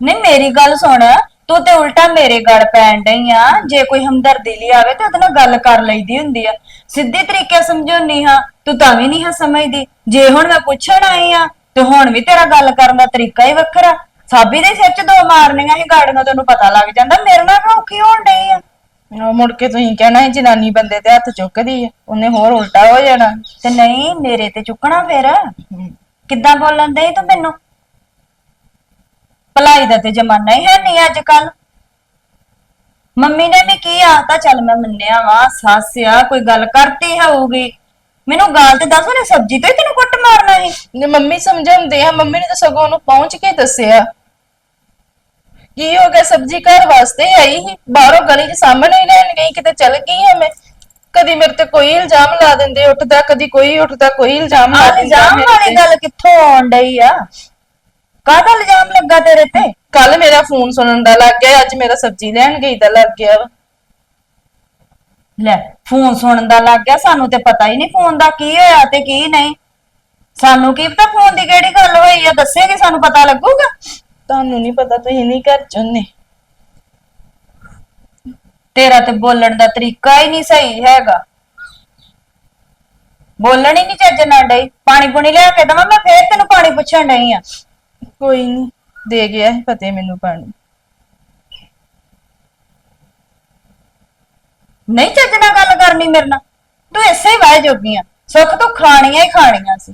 ਨਹੀਂ ਮੇਰੀ ਗੱਲ ਸੁਣ ਤੂੰ ਤੇ ਉਲਟਾ ਮੇਰੇ ਗੜ ਪੈਣ ਡਈ ਆ। ਜੇ ਕੋਈ ਹਮਦਰਦੀ ਲਈ ਆਵੇ ਤੇ ਉਹਦੇ ਨਾਲ ਗੱਲ ਕਰ ਲਈਦੀ ਹੁੰਦੀ ਆ। ਸਿੱਧੇ ਤਰੀਕੇ ਸਮਝਾਉਣੀ ਹਾਂ ਤੂੰ ਤਾਂ ਵੀ ਨਹੀਂ ਹਾਂ ਸਮਝਦੀ। ਜੇ ਹੁਣ ਮੈਂ ਪੁੱਛਣ ਆਈ ਆ ਤੇ ਹੁਣ ਵੀ ਤੇਰਾ ਗੱਲ ਕਰਨ ਦਾ ਤਰੀਕਾ ਹੀ ਵੱਖਰਾ। ਸਾਬੀ ਦੇ ਸਿਰ 'ਚ ਦੋ ਮਾਰਨੀਆਂ ਹੀ ਗਾੜੀਆਂ ਤੈਨੂੰ ਪਤਾ ਲੱਗ ਜਾਂਦਾ ਮੇਰੇ ਨਾਲ ਕਿਉਂ ਔਖੀ ਹੋਣ ਡਈ ਆ? ਉਹ ਮੁੜ ਕੇ ਤੁਸੀਂ ਕਹਿਣਾ ਇਹ ਜਨਾਨੀ ਬੰਦੇ ਤੇ ਹੱਥ ਚੁੱਕਦੀ ਆ ਉਹਨੇ ਹੋਰ ਉਲਟਾ ਹੋ ਜਾਣਾ। ਤੇ ਨਹੀਂ ਮੇਰੇ ਤੇ ਚੁੱਕਣਾ ਫਿਰ। ਕਿੱਦਾਂ ਬੋਲਣ ਡਈ ਤੂੰ ਮੈਨੂੰ? ਭਲਾਈ ਦਾ ਤੇ ਜ਼ਮਾਨਾ ਹੀ ਹੈ ਨਹੀਂ ਅੱਜ ਕੱਲ ਮੰਮੀ ਨੇ ਵੀ ਕੀ ਆਖਤਾ ਚੱਲ ਮੈਂ ਮੰਨਿਆ ਵਾ ਸੱਸ ਆ ਕੋਈ ਗੱਲ ਕਰਤੀ ਹੋਊਗੀ। ਮੈਨੂੰ ਗੱਲ ਤੇ ਦੱਸ ਉਹਨੇ ਸਬਜ਼ੀ ਤੋਂ ਹੀ ਤੈਨੂੰ ਕੁੱਟ ਮਾਰਨਾ ਸੀ। ਨੇ ਮੰਮੀ ਸਮਝਾਉਂਦੇ ਆ ਮੰਮੀ ਨੇ ਤਾਂ ਸਗੋਂ ਉਹਨੂੰ ਪਹੁੰਚ ਕੇ ਦੱਸਿਆ। ਕੀ ਹੋ ਗਿਆ ਸਬਜ਼ੀ ਘਰ ਵਾਸਤੇ ਆਈ ਸੀ? ਬਾਹਰੋਂ ਗਲੀ ਦੇ ਸਾਹਮਣੇ ਹੀ ਲੈਣ ਗਈ ਕਿਤੇ ਚਲ ਗਈ ਹਾਂ ਮੈਂ? ਕਦੀ ਮੇਰੇ ਤੇ ਕੋਈ ਇਲਜ਼ਾਮ ਲਾ ਦਿੰਦੇ ਉੱਠਦਾ ਕਦੀ ਕੋਈ ਉੱਠਦਾ ਕੋਈ ਇਲਜ਼ਾਮ ਲਾ ਦਿੰਦਾ ਇਲਜ਼ਾਮ ਵਾਲੀ ਗੱਲ ਕਿੱਥੋਂ ਆਉਣ ਡਈ ਆ? ਕਾਹਦਾ ਇਲਜ਼ਾਮ ਲੱਗਾ ਤੇਰੇ ਤੇ? ਕੱਲ ਮੇਰਾ ਫੋਨ ਸੁਣਨ ਦਾ ਲੱਗ ਗਿਆ ਅੱਜ ਮੇਰਾ ਸਬਜ਼ੀ ਲੈਣ ਗਈ ਦਾ ਲੱਗ ਗਿਆ ਵਾ। ਲੈ ਫੋਨ ਸੁਣਨ ਦਾ ਲੱਗ ਗਿਆ ਸਾਨੂੰ ਤੇ ਪਤਾ ਹੀ ਨਹੀਂ ਫੋਨ ਦਾ ਕੀ ਹੋਇਆ ਤੇ ਕੀ ਨਹੀਂ। ਸਾਨੂੰ ਕੀ ਪਤਾ ਫੋਨ ਦੀ ਕਿਹੜੀ ਗੱਲ ਹੋਈ ਆ ਦੱਸੇਗੀ ਸਾਨੂੰ ਪਤਾ ਲੱਗੂਗਾ। ਤੁਹਾਨੂੰ ਨਹੀਂ ਪਤਾ ਤੁਸੀਂ ਨਹੀਂ ਘਰ ਚੁੰਨੇ ਤੇਰਾ ਤੇ ਬੋਲਣ ਦਾ ਤਰੀਕਾ ਹੀ ਨਹੀਂ ਸਹੀ ਹੈਗਾ। ਬੋਲਣ ਹੀ ਨਹੀਂ ਚੱਜ ਨਾਲ ਡਈ। ਪਾਣੀ ਪੁਣੀ ਲਿਆ ਕੇ ਦਵਾਂ ਮੈਂ ਫੇਰ ਤੈਨੂੰ ਪਾਣੀ ਪੁੱਛਣ ਡਈ ਆ। ਕੋਈ ਨਹੀਂ ਦੇ ਗਿਆ ਹੈ ਪਤੇ ਮੈਨੂੰ ਪਾਣੀ। ਨਹੀਂ ਚੱਜ ਨਾਲ ਗੱਲ ਕਰਨੀ ਮੇਰੇ ਨਾਲ ਤੂੰ ਐਸੇ ਹੀ ਵਾਹ ਜੋਗੀਆਂ ਸੁੱਖ ਤੂੰ ਖਾਣੀਆਂ ਹੀ ਖਾਣੀਆਂ ਸੀ।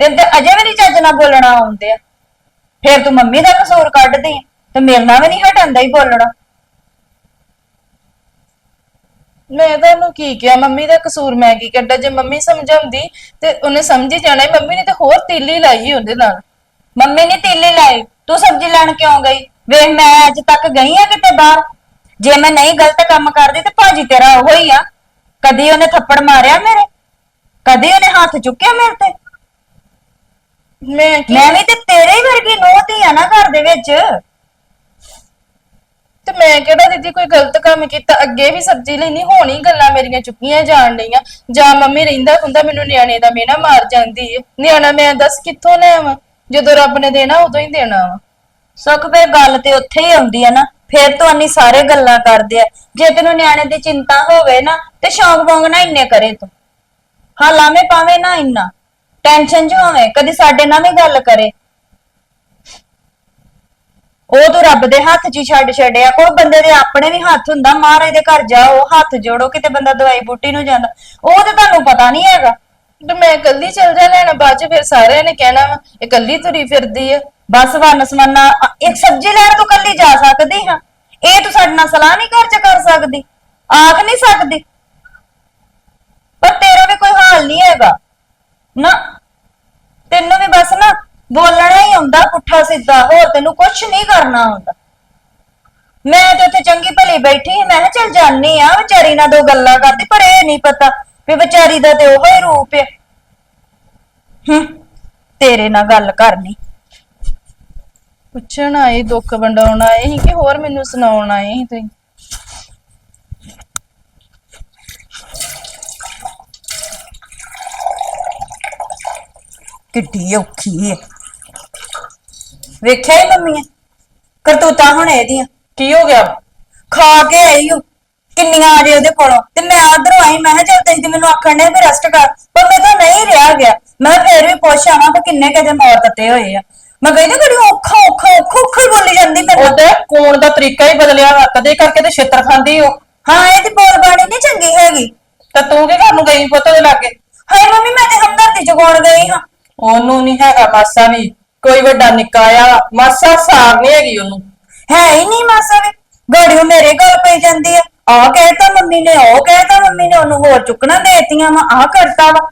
ਤੇ ਤੇ ਅਜੇ ਵੀ ਨਹੀਂ ਚੱਜ ਨਾਲ ਬੋਲਣਾ ਆਉਂਦੇ ਆ। ਫੇਰ ਤੂੰ ਮੰਮੀ ਦਾ ਕਸੂਰ ਕੱਢਦੀ ਆਂ, ਤੇ ਮੇਰੇ ਨਾਲ ਵੀ ਨਹੀਂ ਹਟਾਂਦਾ ਹੀ ਬੋਲਣਾ। ਮੈਂ ਤੁਹਾਨੂੰ ਕੀ ਕਿਹਾ ਮੰਮੀ ਦਾ ਕਸੂਰ ਮੈਂ ਕੀ ਕੱਢਾ? ਜੇ ਮੰਮੀ ਸਮਝਾਉਂਦੀ ਤੇ ਉਹਨੇ ਸਮਝ ਹੀ ਜਾਣਾ ਸੀ। ਮੰਮੀ ਨੇ ਤੇ ਹੋਰ ਤੀਲੀ ਲਾਈ ਉਹਦੇ ਨਾਲ। ਮੰਮੀ ਨੇ ਤੀਲੀ ਲਾਈ? ਤੂੰ ਸਬਜ਼ੀ ਲੈਣ ਕਿਉਂ ਗਈ? ਵੇਖ ਮੈਂ ਅੱਜ ਤੱਕ ਗਈ ਆ ਕਿਤੇ ਬਾਹਰ। ਜੇ ਮੈਂ ਨਹੀਂ ਗਲਤ ਕੰਮ ਕਰਦੀ ਤੇ ਭਾਜੀ ਤੇਰਾ ਉਹ ਹੀ ਆ। ਕਦੀ ਉਹਨੇ ਥੱਪੜ ਮਾਰਿਆ ਮੇਰੇ? ਕਦੀ ਉਹਨੇ ਹੱਥ ਚੁੱਕਿਆ ਮੇਰੇ ਤੇ? ਮੈਂ ਕੀ ਮੈਂ ਵੀ ਤੇ ਤੇਰੇ ਹੀ ਵਰਗੀ ਨੂੰਹ ਧੀ ਆ ਨਾ ਘਰ ਦੇ ਵਿੱਚ। ਤੇ ਮੈਂ ਕਿਹੜਾ ਦੀਦੀ ਕੋਈ ਗਲਤ ਕੰਮ ਕੀਤਾ? ਅੱਗੇ ਵੀ ਸਬਜ਼ੀ ਨਹੀਂ ਹੋਣੀ ਗੱਲਾਂ ਮੇਰੀਆਂ ਚੁੱਕੀਆਂ ਜਾਣ ਡਈਆਂ। ਜਾਂ ਮੰਮੀ ਰਹਿੰਦਾ ਹੁੰਦਾ ਮੈਨੂੰ ਨਿਆਣੇ ਦਾ ਮੇਨਾ ਮਾਰ ਜਾਂਦੀ ਹੈ ਨਿਆਣਾ ਮੈਂ ਦੱਸ ਕਿੱਥੋਂ ਲੈ ਆਵਾਂ? ਜਦੋਂ ਰੱਬ ਨੇ ਦੇਣਾ, ਉਦੋਂ ਹੀ ਦੇਣਾ ਵਾ। ਸੁੱਖ ਫੇਰ ਗੱਲ ਤੇ ਉੱਥੇ ਹੀ ਆਉਂਦੀ ਆ ਨਾ। ਫੇਰ ਤੋਂ ਸਾਰੇ ਗੱਲਾਂ ਕਰਦੇ ਆ। ਜੇ ਤੈਨੂੰ ਨਿਆਣੇ ਦੀ ਚਿੰਤਾ ਹੋਵੇ ਨਾ, ਤੇ ਸ਼ੌਂਕ ਵਾਂਗ ਨਾ ਇੰਨੇ ਕਰੇ ਤੂੰ। ਹਾਂ, ਲਾਵੇਂ ਪਾਵੇਂ ਨਾ ਇੰਨਾ। ਟੈਨਸ਼ਨ ਚ ਹੋਵੇ, ਕਦੀ ਸਾਡੇ ਨਾਲ ਵੀ ਗੱਲ ਕਰੇ। ਉਹ ਤੂੰ ਰੱਬ ਦੇ ਹੱਥ 'ਚ ਹੀ ਛੱਡ ਛੱਡਿਆ ਕੋਈ ਬੰਦੇ ਦੇ ਆਪਣੇ ਵੀ ਹੱਥ ਹੁੰਦਾ, ਮਹਾਰਾਜ ਦੇ ਘਰ ਜਾਓ, ਹੱਥ ਜੋੜੋ, ਕਿਤੇ ਬੰਦਾ ਦਵਾਈ ਬੂਟੀ ਨੂੰ ਜਾਂਦਾ। ਉਹ ਤੇ ਤੁਹਾਨੂੰ ਪਤਾ ਨਹੀਂ ਹੈਗਾ। ਤੇ ਮੈਂ ਇਕੱਲੀ ਚੱਲ ਜਾ ਲੈਣਾ, ਬਾਅਦ ਚ ਫਿਰ ਸਾਰਿਆਂ ਨੇ ਕਹਿਣਾ ਵਾ ਇਹ ਇਕੱਲੀ ਤੁਰੀ ਫਿਰਦੀ ਆ। ਬਸ ਵਨ ਸਮਾਨਾ ਇੱਕ ਸਬਜ਼ੀ ਲੈਣ ਤੂੰ ਕੱਲੀ ਜਾ ਸਕਦੀ ਹਾਂ। ਇਹ ਤੂੰ ਸਾਡੇ ਨਾਲ ਸਲਾਹ ਨਹੀਂ ਘਰ ਚ ਕਰ ਸਕਦੀ, ਆਖ ਨਹੀਂ ਸਕਦੀ। ਪਰ ਤੇਰਾ ਵੀ ਕੋਈ ਹਾਲ ਨਹੀਂ ਹੈਗਾ। ਨਾ, ਤੈਨੂੰ ਵੀ ਬਸ ਨਾ ਬੋਲਣਾ ਹੀ ਆਉਂਦਾ ਪੁੱਠਾ ਸਿੱਧਾ, ਹੋਰ ਤੈਨੂੰ ਕੁਝ ਨਹੀਂ ਕਰਨਾ ਆਉਂਦਾ। ਮੈਂ ਤੇ ਉੱਥੇ ਚੰਗੀ ਭਲੀ ਬੈਠੀ ਸੀ, ਮੈਂ ਕਿਹਾ ਚੱਲ ਜਾਨੀ ਆ ਵਿਚਾਰੀ ਨਾਲ ਦੋ ਗੱਲਾਂ ਕਰਦੀ, ਪਰ ਇਹ ਨਹੀਂ ਪਤਾ ਵੀ ਵਿਚਾਰੀ ਦਾ ਤੇ ਉਹੋ ਹੀ ਰੂਪ ਹੈ ਹੂੰ ਤੇਰੇ ਨਾਲ ਗੱਲ ਕਰਨੀ। ਪੁੱਛਣ ਆਏ ਦੁੱਖ ਵੰਡਾਉਣ ਆਏ ਸੀ ਕਿ ਹੋਰ ਮੈਨੂੰ ਸੁਣਾਉਣ ਆਏ ਸੀ ਤੁਸੀਂ? ਕਿੱਡੀ ਔਖੀ ਹੈ ਵੇਖਿਆ ਹੀ ਮੰਮੀ ਕਰਤੂਤਾਂ ਹੁਣ ਇਹਦੀਆਂ। ਕੀ ਹੋ ਗਿਆ? ਖਾ ਕੇ ਆਈ ਓ। ਕਿੰਨੀਆਂ ਆ ਜੇ ਉਹਦੇ ਕੋਲੋਂ। ਤੇ ਮੈਂ ਉਧਰੋਂ ਆਈ ਮੈਂ ਕਿਹਾ ਚੱਲ ਤੁਸੀਂ ਤੇ ਮੈਨੂੰ ਆਖਣ ਨੇ ਵੀ ਰੈਸਟ ਕਰ। ਪਰ ਮੈਂ ਤਾਂ ਨਹੀਂ ਰਿਹਾ ਗਿਆ। ਮੈਂ ਕਿਹਾ ਫੇਰ ਵੀ ਪੁੱਛ ਆਵਾਂ ਕਿ ਕਿੰਨੇ ਕਦੇ ਮੌਤ ਦਿੱਤੇ ਹੋਏ ਆ। ਮੈਂ ਕਹਿੰਦੀ ਬੜੀ ਔਖਾ ਔਖਾ ਔਖਾ ਔਖਾ ਹੀ ਬੋਲੀ ਜਾਂਦੀ ਮੇਰੇ ਨਾਲ। ਉਹਦੇ ਕੋਣ ਦਾ ਤਰੀਕਾ ਹੀ ਬਦਲਿਆ ਵਾ ਕਦੇ ਕਰਕੇ ਤੇ ਛਿੱਤਰ ਖਾਂਦੀ ਉਹ। ਹਾਂ ਇਹਦੀ ਬੋਲ ਬਾਣੀ ਨਹੀਂ ਚੰਗੀ ਹੈਗੀ। ਤੇ ਤੂੰ ਕੀ ਘਰ ਨੂੰ ਗਈ ਪੁੱਤ ਦੇ ਲਾਗੇ? ਹਾਏ ਮੰਮੀ ਮੈਂ ਤੇ ਹਮਦਰਦੀ ਜਗਾਉਣ ਗਈ ਹਾਂ। ਉਹਨੂੰ ਨਹੀਂ ਹੈਗਾ ਮਾਸਾ ਵੀ। ਕੋਈ ਵੱਡਾ ਨਿੱਕਾ ਆ ਮਾਸਾ ਸਾਰ ਨਹੀਂ ਹੈਗੀ ਉਹਨੂੰ। ਹੈ ਹੀ ਨਹੀਂ ਮਾਸਾ ਵੀ। ਗਾੜੀਓ ਮੇਰੇ ਘਰ ਪਈ ਜਾਂਦੀ ਆ। ਆ ਕਹਿਤਾ ਮੰਮੀ ਨੇ ਉਹ ਕਹਿਤਾ ਮੰਮੀ ਨੇ ਉਹਨੂੰ ਹੋਰ ਚੁੱਕਣਾ ਦੇਤੀਆਂ ਵਾ ਆ ਕਰਤਾ ਵਾ।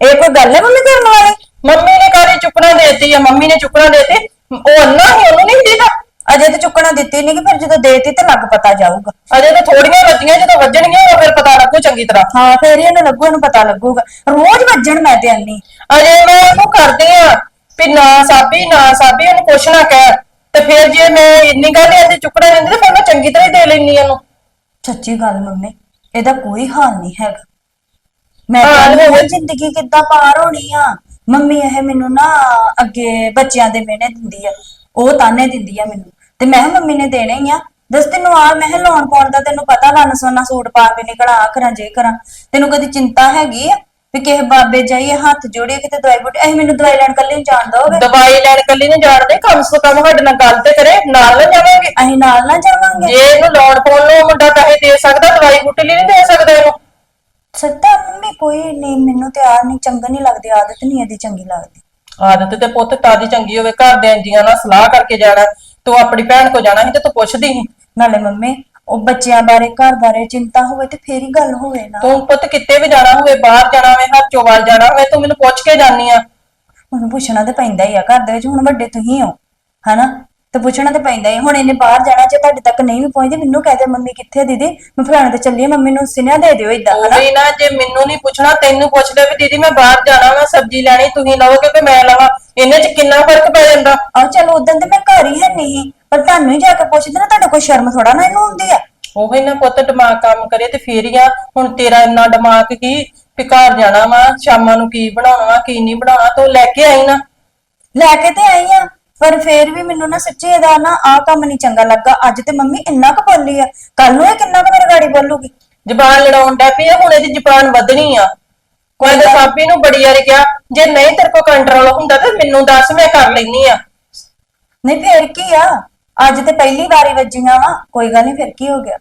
ਇਹ ਕੋਈ ਗੱਲ ਹੈ ਮੰਮੀ ਕਰਨ ਵਾਲੀ? ਮੰਮੀ ਨੇ ਕਾਹਦੀ ਚੁੱਕਣਾ ਦੇਤੀ ਆ? ਮੰਮੀ ਨੇ ਚੁੱਕਣਾ ਦੇਤੀ? ਉਹ ਅੰਨਾ ਹੀ ਉਹਨੂੰ ਨਹੀਂ ਦਿੱਤਾ ਅਜੇ ਤੇ ਚੁੱਕਣਾ ਦਿੱਤੀ ਨਹੀਂ ਕਿ ਫਿਰ ਜਦੋਂ ਦੇਤੀ ਤੇ ਲੱਗ ਪਤਾ ਜਾਊਗਾ। ਅਜੇ ਤਾਂ ਥੋੜੀਆਂ ਵੱਜੀਆਂ ਜਦੋਂ ਵੱਜਣਗੀਆਂ ਉਹ ਫਿਰ ਪਤਾ ਲੱਗੂ ਚੰਗੀ ਤਰ੍ਹਾਂ। ਹਾਂ ਫੇਰ ਹੀ ਇਹਨੂੰ ਲੱਗੂ ਇਹਨੂੰ ਪਤਾ ਲੱਗੂਗਾ। ਰੋਜ਼ ਵੱਜਣ ਮੈਂ ਤੇ ਆਨੀ ਅਜੇ ਮੈਂ ਉਹਨੂੰ ਕਰਦੀ ਆ ਵੀ ਨਾ ਸਾਬੀ ਨਾ ਸਾਬੀ ਉਹਨੂੰ ਕੁਛ ਨਾ ਕਹਿ। ਤੇ ਫਿਰ ਜੇ ਮੈਂ ਇੰਨੀ ਗੱਲ ਇਹਦੇ ਚੁੱਕਣਾ ਦਿੰਦੀ ਤੇ ਫਿਰ ਮੈਂ ਚੰਗੀ ਤਰ੍ਹਾਂ ਹੀ ਦੇ ਲੈਣੀ ਉਹਨੂੰ ਸੱਚੀ ਗੱਲ ਮੰਮੀ ਇਹਦਾ ਕੋਈ ਹਾਲ ਨਹੀਂ ਹੈਗਾ। ਮੈਂ ਹਾਲ ਕਹਿੰਦੀ ਹੋਵੇ। ਹਾਂ, ਜ਼ਿੰਦਗੀ ਕਿੱਦਾਂ ਪਾਰ ਹੋਣੀ ਆ? ਮੰਮੀ ਇਹ ਮੈਨੂੰ ਨਾ ਅੱਗੇ ਬੱਚਿਆਂ ਦੇ ਮਿਹਨੇ ਦਿੰਦੀ ਆ। ਉਹ ਤਾਨੇ ਦਿੰਦੀ ਆ ਮੈਨੂੰ। ਤੇ ਮੈਂ ਕਿਹਾ ਮੰਮੀ ਨੇ ਦੇਣੇ ਹੀ ਆ। ਦੱਸ ਤੈਨੂੰ ਆ ਮੈਂ ਕਿਹਾ ਲੋਨ ਪਾਉਣ ਦਾ ਤੈਨੂੰ ਪਤਾ ਵਨ ਸੋਨਾ ਸੂਟ ਪਾ ਕੇ ਨਿਕਲਾ ਆ ਕਰਾਂ ਜੇ ਕਰਾਂ। ਤੈਨੂੰ ਕਦੀ ਚਿੰਤਾ ਹੈਗੀ ਆ? ਵੀ ਕਿਸੇ ਬਾਬੇ ਜਾਈਏ ਹੱਥ ਜੋੜੀਏ ਕਿਤੇ ਦਵਾਈ ਬੂਟੀ ਇਹ ਮੈਨੂੰ ਦਵਾਈ ਲੈਣ ਕੱਲੀ ਨੂੰ ਜਾਣ ਦੋਗੇ ਦਵਾਈ ਲੈਣ ਕੱਲੀ ਨਹੀਂ ਜਾਣਦੇ ਕਮ ਸੇ ਕਮ ਸਾਡੇ ਨਾਲ ਗੱਲ ਤੇ ਕਰੇ ਨਾਲ ਨਾ ਜਾਵਾਂਗੇ। ਅਸੀਂ ਨਾਲ ਨਾ ਜਾਵਾਂਗੇ। ਜੇ ਇਹਨੂੰ ਲੋਨ ਪਾਉਣ ਨੂੰ ਮੁੰਡਾ ਪੈਸੇ ਦੇ ਸਕਦਾ ਦਵਾਈ ਬੂਟੀ ਲਈ ਨਹੀਂ ਦੇ ਸਕਦਾ ਇਹਨੂੰ। ਸੱਤਾ ਮੰਮੀ ਕੋਈ ਨਹੀਂ ਮੈਨੂੰ ਤੇ ਆ ਨਹੀਂ ਚੰਗਾ ਨਹੀਂ ਲੱਗਦੀ ਆਦਤ ਨਹੀਂ ਇਹਦੀ ਚੰਗੀ ਲੱਗਦੀ। ਆਦਤ ਤੇ ਪੁੱਤ ਤਾਦੀ ਚੰਗੀ ਹੋਵੇ ਘਰ ਦੇ ਜੀਆਂ ਨਾਲ ਸਲਾਹ ਕਰਕੇ ਜਾਣਾ ਤੂੰ ਆਪਣੀ ਭੈਣ ਕੋ ਜਾਣਾ ਸੀ ਤੇ ਤੂੰ ਪੁੱਛਦੀ ਸੀ। ਨਾਲੇ ਮੰਮੀ ਉਹ ਬੱਚਿਆਂ ਬਾਰੇ ਘਰ ਬਾਰੇ ਚਿੰਤਾ ਹੋਵੇ ਤੇ ਫੇਰ ਹੀ ਗੱਲ ਹੋਵੇ ਨਾ। ਤੂੰ ਪੁੱਤ ਕਿਤੇ ਵੀ ਜਾਣਾ ਹੋਵੇ ਬਾਹਰ ਜਾਣਾ ਹੋਵੇ ਹੱਥੋਂ ਵੱਲ ਜਾਣਾ ਹੋਵੇ ਤੂੰ ਮੈਨੂੰ ਪੁੱਛ ਕੇ ਜਾਨੀ ਆ। ਹੁਣ ਪੁੱਛਣਾ ਤੇ ਪੈਂਦਾ ਹੀ ਆ ਘਰ ਦੇ ਵਿੱਚ ਹੁਣ ਵੱਡੇ ਤੁਸੀਂ ਹੋ ਹਨਾ? ਤੇ ਪੁੱਛਣਾ ਤੇ ਪੈਂਦਾ ਹੀ ਆ। ਹੁਣ ਇਹਨੇ ਬਾਹਰ ਜਾਣਾ ਜੇ ਤੁਹਾਡੇ ਤੱਕ ਨਹੀਂ ਵੀ ਪਹੁੰਚਦੇ ਮੈਨੂੰ ਕਹਦੇ ਮੰਮੀ ਕਿੱਥੇ ਆ ਦੀਦੀ? ਮੈਂ ਫਲਾਣੇ ਤੇ ਚੱਲੀ ਆ ਮੰਮੀ ਨੂੰ ਸੁਨੇਹਾ ਦੇ ਦਿਓ ਇਦਾਂ ਹਨਾ? ਉਹੀ ਨਾ ਜੇ ਮੈਨੂੰ ਨਹੀਂ ਪੁੱਛਣਾ ਤੈਨੂੰ ਪੁੱਛ ਲੈ ਵੀ ਦੀਦੀ ਮੈਂ ਬਾਹਰ ਜਾਣਾ ਵਾ ਸਬਜ਼ੀ ਲੈਣੀ ਤੁਸੀਂ ਲਵੋਗੇ ਕਿ ਮੈਂ ਲਵਾਂ। ਇਹਨੇ ਚ ਕਿੰਨਾ ਫ਼ਰਕ ਪੈ ਜਾਂਦਾ? ਆਹ ਚਲੋ ਉਦੋਂ ਤੇ ਮੈਂ ਘਰ ਹੀ ਹੈ ਨਹੀਂ। ਪਰ ਤੁਹਾਨੂੰ ਹੀ ਜਾ ਕੇ ਪੁੱਛਦੇ ਨਾ ਤੁਹਾਡੇ ਕੋਈ ਸ਼ਰਮ ਥੋੜਾ ਨਾ ਇਹਨੂੰ ਹੁੰਦੀ ਆ। ਉਹੀ ਨਾ ਪੁੱਤ ਦਿਮਾਗ ਕੰਮ ਕਰੇ ਤੇ ਫੇਰ ਹੀ ਆ। ਹੁਣ ਤੇਰਾ ਇੰਨਾ ਦਿਮਾਗ ਕੀ ਵੀ ਘਰ ਜਾਣਾ ਵਾ ਸ਼ਾਮਾਂ ਨੂੰ ਕੀ ਬਣਾਉਣਾ ਵਾ ਕੀ ਨਹੀਂ ਬਣਾਉਣਾ ਤੂੰ ਲੈ ਕੇ ਆਈ ਨਾ। ਲੈ ਕੇ ਤੇ ਆਈ ਆ ਪਰ ਫੇਰ ਵੀ ਮੈਨੂੰ ਨਾ ਸੱਚੀ ਇਹਦਾ ਨਾ ਆਹ ਕੰਮ ਨਹੀਂ ਚੰਗਾ ਲੱਗਾ। ਅੱਜ ਤੇ ਮੰਮੀ ਇੰਨਾ ਕੁ ਬੋਲੀ ਆ ਕੱਲ ਨੂੰ ਇਹ ਕਿੰਨਾ ਕੁ ਮੇਰੇ ਗਾੜੀ ਬੋਲੂਗੀ? ਜ਼ਬਾਨ ਲੜਾਉਣ ਡੈ ਪਈ ਆ ਹੁਣ ਇਹਦੀ ਜ਼ਬਾਨ ਵਧਣੀ ਆ। ਕੋਈ ਤਾਂ ਸਾਬੀ ਨੂੰ ਬੜੀ ਵਾਰੀ ਕਿਹਾ ਜੇ ਨਹੀਂ ਤੇਰੇ ਕੋ ਕੰਟਰੋਲ ਹੁੰਦਾ ਤਾਂ ਮੈਨੂੰ ਦੱਸ ਮੈਂ ਕਰ ਲੈਣੀ ਆ। ਨਹੀਂ ਫੇਰ ਕੀ ਆ? ਅੱਜ ਤੇ ਪਹਿਲੀ ਵਾਰੀ ਵੱਜੀਆਂ ਵਾ ਕੋਈ ਗੱਲ ਨਹੀਂ ਫਿਰ ਕੀ ਹੋ ਗਿਆ?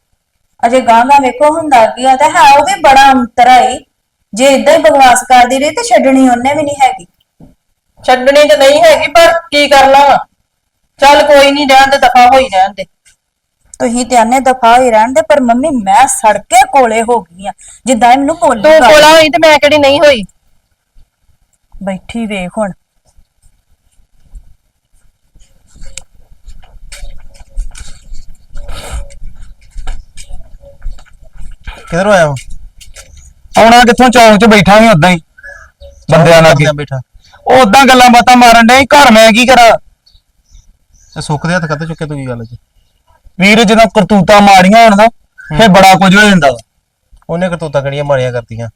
ਅਜੇ ਗਾਂ ਗਾਂ ਵੇਖੋ ਹੁੰਦਾ ਕੀ ਆ ਤੇ ਹੈ ਉਹ ਵੀ ਬੜਾ ਅੰਤਰ ਆਈ ਜੇ ਇਦਾਂ ਹੀ ਬਕਵਾਸ ਕਰਦੀ ਰਹੀ ਤੇ ਛੱਡਣੀ ਉਹਨੇ ਵੀ ਨਹੀਂ ਹੈਗੀ। ਛੱਡਣੀ ਤੇ ਨਹੀਂ ਹੈਗੀ ਪਰ ਕੀ ਕਰਨਾ ਵਾ? ਚੱਲ ਕੋਈ ਨਹੀਂ ਰਹਿਣ ਦੇ ਦਫਾ ਹੋਈ ਰਹਿਣ ਦੇ। ਤੁਸੀਂ ਤੇ ਆਨੇ ਦਫਾ ਹੀ ਰਹਿਣ ਦੇ ਪਰ ਮੰਮੀ ਮੈਂ ਸੜਕੇ ਕੋਲੇ ਹੋ ਗਈ ਆ ਜਿੱਦਾਂ ਇਹ ਮੈਨੂੰ ਬੋਲੀ ਤੂੰ। ਕੋਲਾ ਹੋਈ ਤੇ ਮੈਂ ਕਿਹੜੀ ਨਹੀਂ ਹੋਈ? ਬੈਠੀ ਵੇਖ ਹੁਣ। ਕਿਧਰੋਂ ਆਇਆ ਹੋ ਆਉਣਾ ਕਿੱਥੋਂ ਚੌਂਕ 'ਚ ਬੈਠਾ ਸੀ ਉਦਾਂ ਹੀ ਬੰਦਿਆਂ ਨਾਲ ਬੈਠਾ। ਉਹ ਉਦਾਂ ਗੱਲਾਂ ਬਾਤਾਂ ਮਾਰਨ ਸੀ, ਘਰ ਮੈਂ ਕੀ ਕਰਾਂ? ਤੇ ਸੁੱਕ ਦੇ ਹੱਥ ਕੱਢ ਚੁੱਕੇ ਤੂੰ ਕੀ ਗੱਲ ਜੀ ਵੀਰ ਜਦੋਂ ਕਰਤੂਤਾਂ ਮਾਰੀਆਂ ਹੋਣ ਨਾ ਫੇ ਬੜਾ ਕੁਝ ਹੋ ਜਾਂਦਾ ਵਾ। ਉਹਨੇ ਕਰਤੂਤਾਂ ਕਿਹੜੀਆਂ ਮਾੜੀਆਂ ਕਰਤੀਆਂ?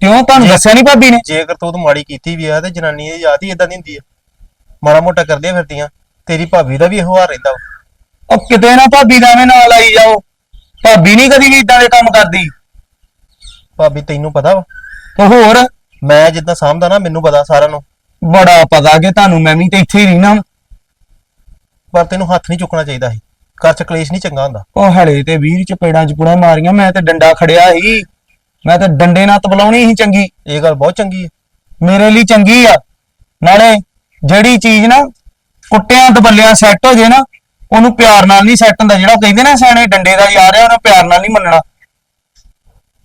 ਕਿਉਂ ਤੁਹਾਨੂੰ ਦੱਸਿਆ ਨਹੀਂ ਭਾਬੀ ਨੇ? ਜੇ ਕਰਤੂਤ ਮਾੜੀ ਕੀਤੀ ਵੀ ਆ ਤੇ ਜਨਾਨੀ ਦੀ ਯਾਦ ਹੀ ਇਦਾਂ ਦੀ ਹੁੰਦੀ ਆ। ਮਾੜਾ ਮੋਟਾ ਕਰਦੀਆਂ ਫਿਰਦੀਆਂ ਤੇਰੀ ਭਾਬੀ ਦਾ ਵੀ ਇਹੋ ਹਾਲ ਰਹਿੰਦਾ ਵਾ। ਉਹ ਕਿਤੇ ਨਾ ਭਾਬੀ ਦਾ ਐਵੇਂ ਨਾਲ ਆਈ ਜਾਓ। ਭਾਬੀ ਨਹੀਂ ਕਦੀ ਵੀ ਇਦਾਂ ਦੇ ਕੰਮ ਕਰਦੀ? ਭਾਬੀ ਤੈਨੂੰ ਪਤਾ ਵਾ? ਤੇ ਹੋਰ? ਮੈਂ ਜਿੱਦਾਂ ਸਾਂਭਦਾ ਨਾ ਮੈਨੂੰ ਪਤਾ ਸਾਰਿਆਂ ਨੂੰ। ਬੜਾ ਪਤਾ ਕਿ ਤੁਹਾਨੂੰ ਮੈਂ ਵੀ ਤੇ ਇੱਥੇ ਹੀ ਰਹਿਣਾ ਪਰ ਤੈਨੂੰ ਹੱਥ ਨਹੀਂ ਚੁੱਕਣਾ ਚਾਹੀਦਾ ਸੀ। ਘਰ ਚ ਕਲੇਸ਼ ਨਹੀਂ ਚੰਗਾ ਹੁੰਦਾ। ਉਹ ਹਲੇ ਤੇ ਵੀਰ ਚਪੇੜਾਂ ਚਪੂੜਾਂ ਮਾਰੀਆਂ ਮੈਂ ਤੇ ਡੰਡਾ ਖੜਿਆ ਸੀ। ਮੈਂ ਤੇ ਡੰਡੇ ਨਾਲ ਤਬਲਾਉਣੀ ਸੀ ਚੰਗੀ। ਇਹ ਗੱਲ ਬਹੁਤ ਚੰਗੀ ਹੈ। ਮੇਰੇ ਲਈ ਚੰਗੀ ਆ। ਨਾਲੇ ਜਿਹੜੀ ਚੀਜ਼ ਨਾ ਕੁੱਟਿਆਂ ਦਬੱਲਿਆਂ ਸੈੱਟ ਹੋ ਜੇ ਨਾ ਉਹਨੂੰ ਪਿਆਰ ਨਾਲ ਨਹੀਂ ਸੈੱਟ ਹੁੰਦਾ ਜਿਹੜਾ ਉਹ ਕਹਿੰਦੇ ਨਾ ਸਿਆਣੇ ਡੰਡੇ ਦਾ ਯਾਰ ਆ ਉਹਨੂੰ ਪਿਆਰ ਨਾਲ ਨਹੀਂ ਮੰਨਣਾ।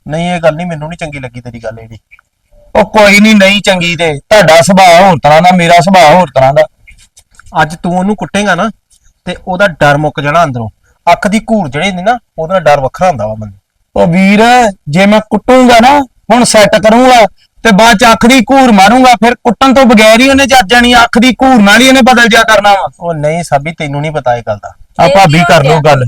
ਨਹੀਂ ਇਹ ਗੱਲ ਨਹੀਂ ਮੈਨੂੰ ਨਹੀਂ ਚੰਗੀ ਲੱਗੀ ਤੇਰੀ ਗੱਲ ਇਹਦੀ। ਉਹ ਕੋਈ ਨਹੀਂ ਨਹੀਂ ਚੰਗੀ ਤੇ ਤੁਹਾਡਾ ਸੁਭਾਅ ਹੋਰ ਤਰ੍ਹਾਂ ਦਾ ਮੇਰਾ ਸੁਭਾਅ ਹੋਰ ਤਰ੍ਹਾਂ ਦਾ। ਅੱਜ ਤੂੰ ਉਹਨੂੰ ਕੁੱਟੇਗਾ ਨਾ ਤੇ ਉਹਦਾ ਡਰ ਮੁੱਕ ਜਾਣਾ ਅੰਦਰੋਂ। ਅੱਖ ਦੀ ਘੂਰ ਜਿਹੜੇ ਨੇ ਨਾ ਉਹਦਾ ਡਰ ਵੱਖਰਾ ਹੁੰਦਾ ਵਾ ਬੰਦੇ ਉਹ ਵੀਰ ਜੇ ਮੈਂ ਕੁੱਟੂੰਗਾ ਨਾ ਹੁਣ ਸੈੱਟ ਕਰੂੰਗਾ ਤੇ ਬਾਅਦ ਚ ਅੱਖ ਦੀ ਘੂਰ ਮਾਰੂੰਗਾ ਫਿਰ ਕੁੱਟਣ ਤੋਂ ਬਗੈਰ ਹੀ ਉਹਨੇ ਚੱਜ ਜਾਣੀ ਅੱਖ ਦੀ ਘੂਰ ਨਾਲ ਹੀ ਇਹਨੇ ਬਦਲ ਜਾ ਕਰਨਾ ਵਾ। ਉਹ ਨਹੀਂ ਸਾਬੀ ਤੈਨੂੰ ਨਹੀਂ ਪਤਾ ਇਹ ਗੱਲ ਦਾ। ਆ ਇਹ ਭਾਬੀ ਕੀ ਹੋ ਕਰ ਲੋ ਗਿਆ? ਗੱਲ।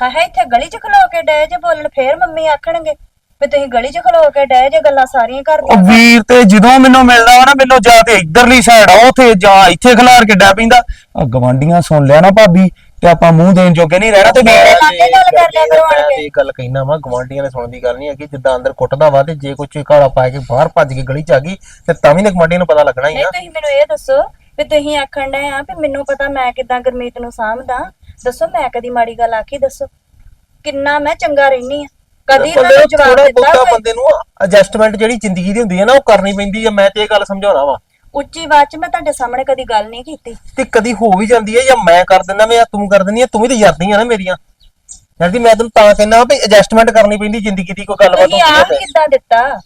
ਹਾਂ ਹੈ ਇੱਥੇ ਗਲੀ 'ਚ ਖਲੋ ਕੇ ਡਏ ਜੇ ਬੋਲਣ ਫੇਰ ਮੰਮੀ ਆਖਣਗੇ ਵੀ ਤੁਸੀਂ ਗਲੀ 'ਚ ਖਲੋ ਕੇ ਡਏ ਜੇ ਗੱਲਾਂ ਸਾਰੀਆਂ ਉਹ ਕਰਦੀਆਂ ਵੀਰ ਤੇ ਜਦੋਂ ਮੈਨੂੰ ਮਿਲਦਾ ਵਾ ਨਾ ਮੈਨੂੰ ਜਾਂ ਤੇ ਇਧਰਲੀ ਸਾਈਡ ਆ ਉਥੇ ਜਾਂ ਇੱਥੇ ਖਿਲਾਰ ਕੇ ਡੈ ਪੈਂਦਾ। ਆ ਗਵਾਂਡੀਆਂ ਸੁਣ ਲਿਆ ਨਾ ਭਾਬੀ ਤੇ ਆਪਾਂ ਮੂੰਹ ਦੇਣ ਜੋਗੇ ਨਹੀਂ ਰਹਿਣਾ ਤੇ ਵੀਰ ਲਾਗੇ ਗੱਲ ਕਰ ਲਿਆ ਕਰੋ ਆਣ ਮੈਂ ਕੇ। ਇਹ ਗੱਲ ਕਹਿਣਾ ਵਾ ਗਵਾਂਡੀਆਂ ਨੇ ਸੁਣਨ ਦੀ ਗੱਲ ਨਹੀਂ ਹੈਗੀ ਜਿੱਦਾਂ ਅੰਦਰ ਕੁੱਟਦਾ ਵਾ ਤੇ ਜੇ ਕੋਈ ਕਾਲਾ ਪਾ ਕੇ ਬਾਹਰ ਭੱਜ ਕੇ ਗਲੀ ਚ ਆ ਗਈ ਤੇ ਤਾਂ ਵੀ ਨੇ ਗਵਾਂਡੀਆਂ ਨੂੰ ਪਤਾ ਲੱਗਣਾ ਹੀ ਨਹੀਂ ਆ ਤੁਸੀਂ ਮੈਨੂੰ ਇਹ ਦੱਸੋ ਵੀ ਤੁਸੀਂ ਆਖਣ ਡਏ ਆ ਵੀ ਮੈਨੂੰ ਪਤਾ ਮੈਂ ਕਿਦਾਂ ਗੁਰਮੀਤ ਨੂੰ ਸਾਂਭਦਾ। ਦੱਸੋ ਮੈਂ ਕਦੀ ਮਾੜੀ ਗੱਲ ਆਖੀ ਦੱਸੋ। ਕਿੰਨਾ ਮੈਂ ਚੰਗਾ ਰਹਿਨੀ ਆ। ਕਦੀ ਇਹਨਾਂ ਨੂੰ ਜਵਾਬ ਥੋੜਾ ਦਿੱਤਾ ਬਹੁਤਾ ਹੋਵੇ? ਬੰਦੇ ਨੂੰ ਐਡਜਸਟਮੈਂਟ ਜਿਹੜੀ ਜ਼ਿੰਦਗੀ ਦੀ ਹੁੰਦੀ ਹੈ ਨਾ ਉਹ ਕਰਨੀ ਪੈਂਦੀ ਹੈ ਮੈਂ ਤੇ ਇਹ ਗੱਲ ਸਮਝਾਉਣਾ ਵਾ। ਉੱਚੀ ਆਵਾਜ਼ 'ਚ ਮੈਂ ਤੁਹਾਡੇ ਸਾਹਮਣੇ ਕਦੀ ਗੱਲ ਨਹੀਂ ਕੀਤੀ। ਤੇ ਕਦੀ ਹੋ ਵੀ ਜਾਂਦੀ ਹੈ ਜਾਂ ਮੈਂ ਕਰ ਦਿੰਦਾ ਮੈਂ ਜਾਂ ਤੂੰ ਕਰ ਦਿੰਦੀ ਹੈ ਤੂੰ ਵੀ ਤੇ ਯਾਰਦੀ ਆ ਨਾ ਮੇਰੀਆਂ। ਯਾਰਦੀ ਮੈਂ ਤੈਨੂੰ ਤਾਂ ਕਹਿੰਦਾ ਵੀ ਐਡਜਸਟਮੈਂਟ ਕਰਨੀ ਪੈਂਦੀ ਜ਼ਿੰਦਗੀ ਦੀ ਕੋਈ ਗੱਲਬਾਤ ਤੁਸੀਂ ਹੁੰਦੀ ਆਪ ਹੈ ਕਿੱਦਾਂ ਦਿੱਤਾ?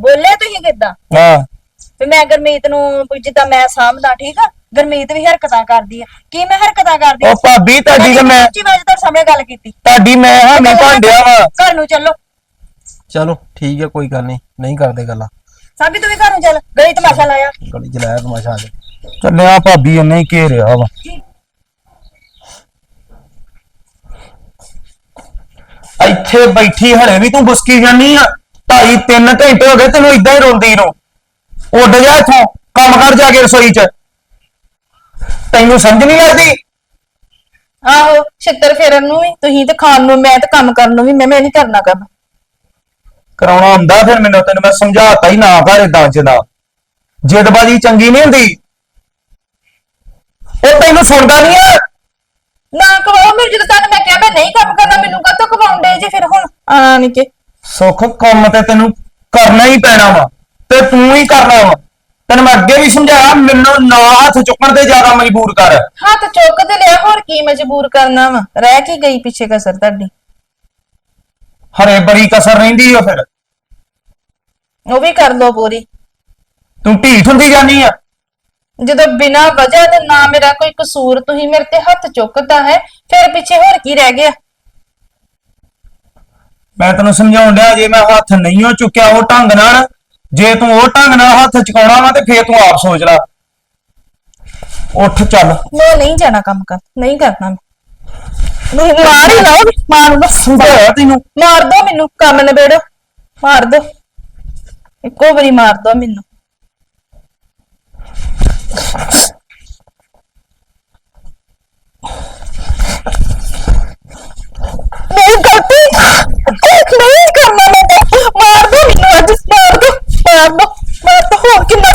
ਬੋਲੇ ਤੁਸੀਂ ਕਿੱਦਾਂ? ਹਾਂ। ਵੀ ਮੈਂ ਗੁਰਮੀਤ ਨੂੰ ਵੀ ਜਿੱਦਾਂ ਮੈਂ ਸਾਂਭਦਾ ਠੀਕ ਆ? ਗੁਰਮੀਤ ਵੀ ਹਰਕਤਾਂ ਕਰਦੀ ਆ। ਕੀ ਮੈਂ ਹਰਕਤਾਂ ਕਰਦੀ ਉਹ ਭਾਬੀ ਤੁਹਾਡੀ ਤੇ ਮੈਂ ਉੱਚੀ ਆਵਾਜ਼ 'ਚ ਤੁਹਾਡੇ ਸਾਹਮਣੇ ਗੱਲ ਕੀਤੀ? ਤੁਹਾਡੀ ਮੈਂ ਹਾਮੀ ਭਾਂਡਿਆ ਵਾ। ਘਰ ਨੂੰ ਚੱਲੋ। ਚਲੋ ਠੀਕ ਹੈ ਕੋਈ ਗੱਲ ਨਹੀਂ। ਨਹੀਂ ਕਰਦੇ ਗੱਲਾਂ। ਸਾਬੀ ਤੂੰ ਵੀ ਘਰ ਨੂੰ ਚੱਲ। ਗਲੀ ਤਮਾਸ਼ਾ ਲਾਇਆ। ਗਲੀ ਜਲਾਇਆ ਤਮਾਸ਼ਾ ਆ ਗਿਆ ਚੱਲਿਆ ਭਾਬੀ ਉਹਨੇ ਹੀ ਘੇਰਿਆ ਵਾ। ਇੱਥੇ ਬੈਠੀ ਹਲੇ ਵੀ ਤੂੰ ਬੁਸਕੀ ਜਾਨੀ ਆ। ਢਾਈ ਤਿੰਨ ਘੰਟੇ ਹੋ ਗਏ ਤੈਨੂੰ ਇਦਾਂ ਹੀ ਰੋਂਦੀ ਨੂੰ। ਉੱਡ ਜਾ ਇੱਥੋਂ ਕੰਮ ਕਰ ਜਾ ਕੇ ਰਸੋਈ 'ਚ। ਤੈਨੂੰ ਸਮਝ ਨਹੀਂ ਲੱਗਦੀ ਆਹੋ ਛਿੱਤਰ ਫੇਰਨ ਨੂੰ ਵੀ ਤੁਸੀਂ ਤੇ ਖਾਣ ਨੂੰ ਮੈਂ ਤੇ ਕੰਮ ਕਰਨ ਨੂੰ ਵੀ ਮੈਂ ਮੈਂ ਨਹੀਂ ਕਰਨਾ ਕੰਮ। ਕਰਾਉਣਾ ਹੁੰਦਾ ਫਿਰ ਮੈਨੂੰ ਤੈਨੂੰ ਮੈਂ ਸਮਝਾਤਾ ਹੀ ਨਾ ਕਰ ਇਦਾਂ ਜਦਾ ਜਿੱਦਬਾਜੀ ਚੰਗੀ ਨਹੀਂ ਹੁੰਦੀ। ਉਹ ਤੈਨੂੰ ਸੁਣਦਾ ਨਹੀਂ ਆ। ਨਾ ਕਵਾਓ ਮੇਰੇ ਜਦੋਂ ਤੱਕ ਮੈਂ ਕਿਹਾ ਮੈਂ ਨਹੀਂ ਕੰਮ ਕਰਨਾ ਮੈਨੂੰ ਕਾਹਤੋਂ ਕਵਾਉਂਦੇ ਜੇ ਫਿਰ ਹੁਣ? ਆਣ ਕੇ। ਸੁੱਖ ਕੰਮ ਤੇ ਤੈਨੂੰ ਕਰਨਾ ਹੀ ਪੈਣਾ ਵਾ ਤੇ ਤੂੰ ਹੀ ਕਰਨਾ ਵਾ। ਤੈਨੂੰ ਮੈਂ ਅੱਗੇ ਵੀ ਸਮਝਾਇਆ ਮੈਨੂੰ ਨਾ ਹੱਥ ਚੁੱਕਣ ਤੇ ਜ਼ਿਆਦਾ ਮਜਬੂਰ ਕਰ। ਹੱਥ ਚੁੱਕ ਤੇ ਲਿਆ ਹੋਰ ਕੀ ਮਜਬੂਰ ਕਰਨਾ ਵਾ? ਰਹਿ ਕੀ ਗਈ ਪਿੱਛੇ ਕਸਰ ਤੁਹਾਡੀ। ਹਰੇ ਬੜੀ ਕਸਰ ਰਹਿੰਦੀ ਓ ਫਿਰ। ਉਹ ਵੀ ਕਰ ਲੋ ਪੂਰੀ। ਤੂੰ ਢੀਠ ਹੁੰਦੀ ਜਾਨੀ ਆ। ਜਦੋਂ ਬਿਨਾਂ ਵਜ੍ਹਾ ਤੇ ਨਾ ਮੇਰਾ ਕੋਈ ਕਸੂਰ ਤੁਸੀਂ ਮੇਰੇ ਤੇ ਹੱਥ ਚੁੱਕਦਾ ਹੈ ਫਿਰ ਪਿੱਛੇ ਹੋਰ ਕੀ ਰਹਿ ਗਿਆ? ਮੈਂ ਤੈਨੂੰ ਸਮਝਾਉਣ ਡਿਆ ਜੇ ਮੈਂ ਹੱਥ ਨਹੀਂ ਓ ਚੁੱਕਿਆ ਉਹ ਢੰਗ ਨਾਲ ਜੇ ਤੂੰ ਉਹ ਢੰਗ ਨਾਲ ਹੱਥ ਚੁਕਾਉਣਾ ਵਾ ਤੇ ਫੇਰ ਤੂੰ ਆਪ ਸੋਚ ਲੈ। ਉੱਠ ਚੱਲ। ਮੈਂ ਨਹੀਂ ਜਾਣਾ ਕੰਮ ਕਰ ਨਹੀਂ ਕਰਨਾ ਮੈਂ। ਨੂੰ ਮਾਰ ਹੀ ਲਾਓ ਮਾਰ ਦੋ ਸਮਝਾਇਆ ਤੈਨੂੰ। ਮਾਰ ਦੋ ਮੈਨੂੰ ਕੰਮ ਨਿਬੇੜੋ। ਮਾਰ ਦੋ। ਇੱਕੋ ਵਾਰੀ ਮਾਰ ਦੋ ਮੈਨੂੰ। ਮੇਰੀ ਗਲਤੀ। ਨਹੀਂ ਕਰਨਾ ਮੈਂ ਮਾਰ ਦੋ ਮੈਨੂੰ ਅੱਜ। ਮਾਰ ਦੋ। ਮਾਰ ਦੋ। ਮਾਰ ਦੋ। ਹੋਰ ਕਿੰਨਾ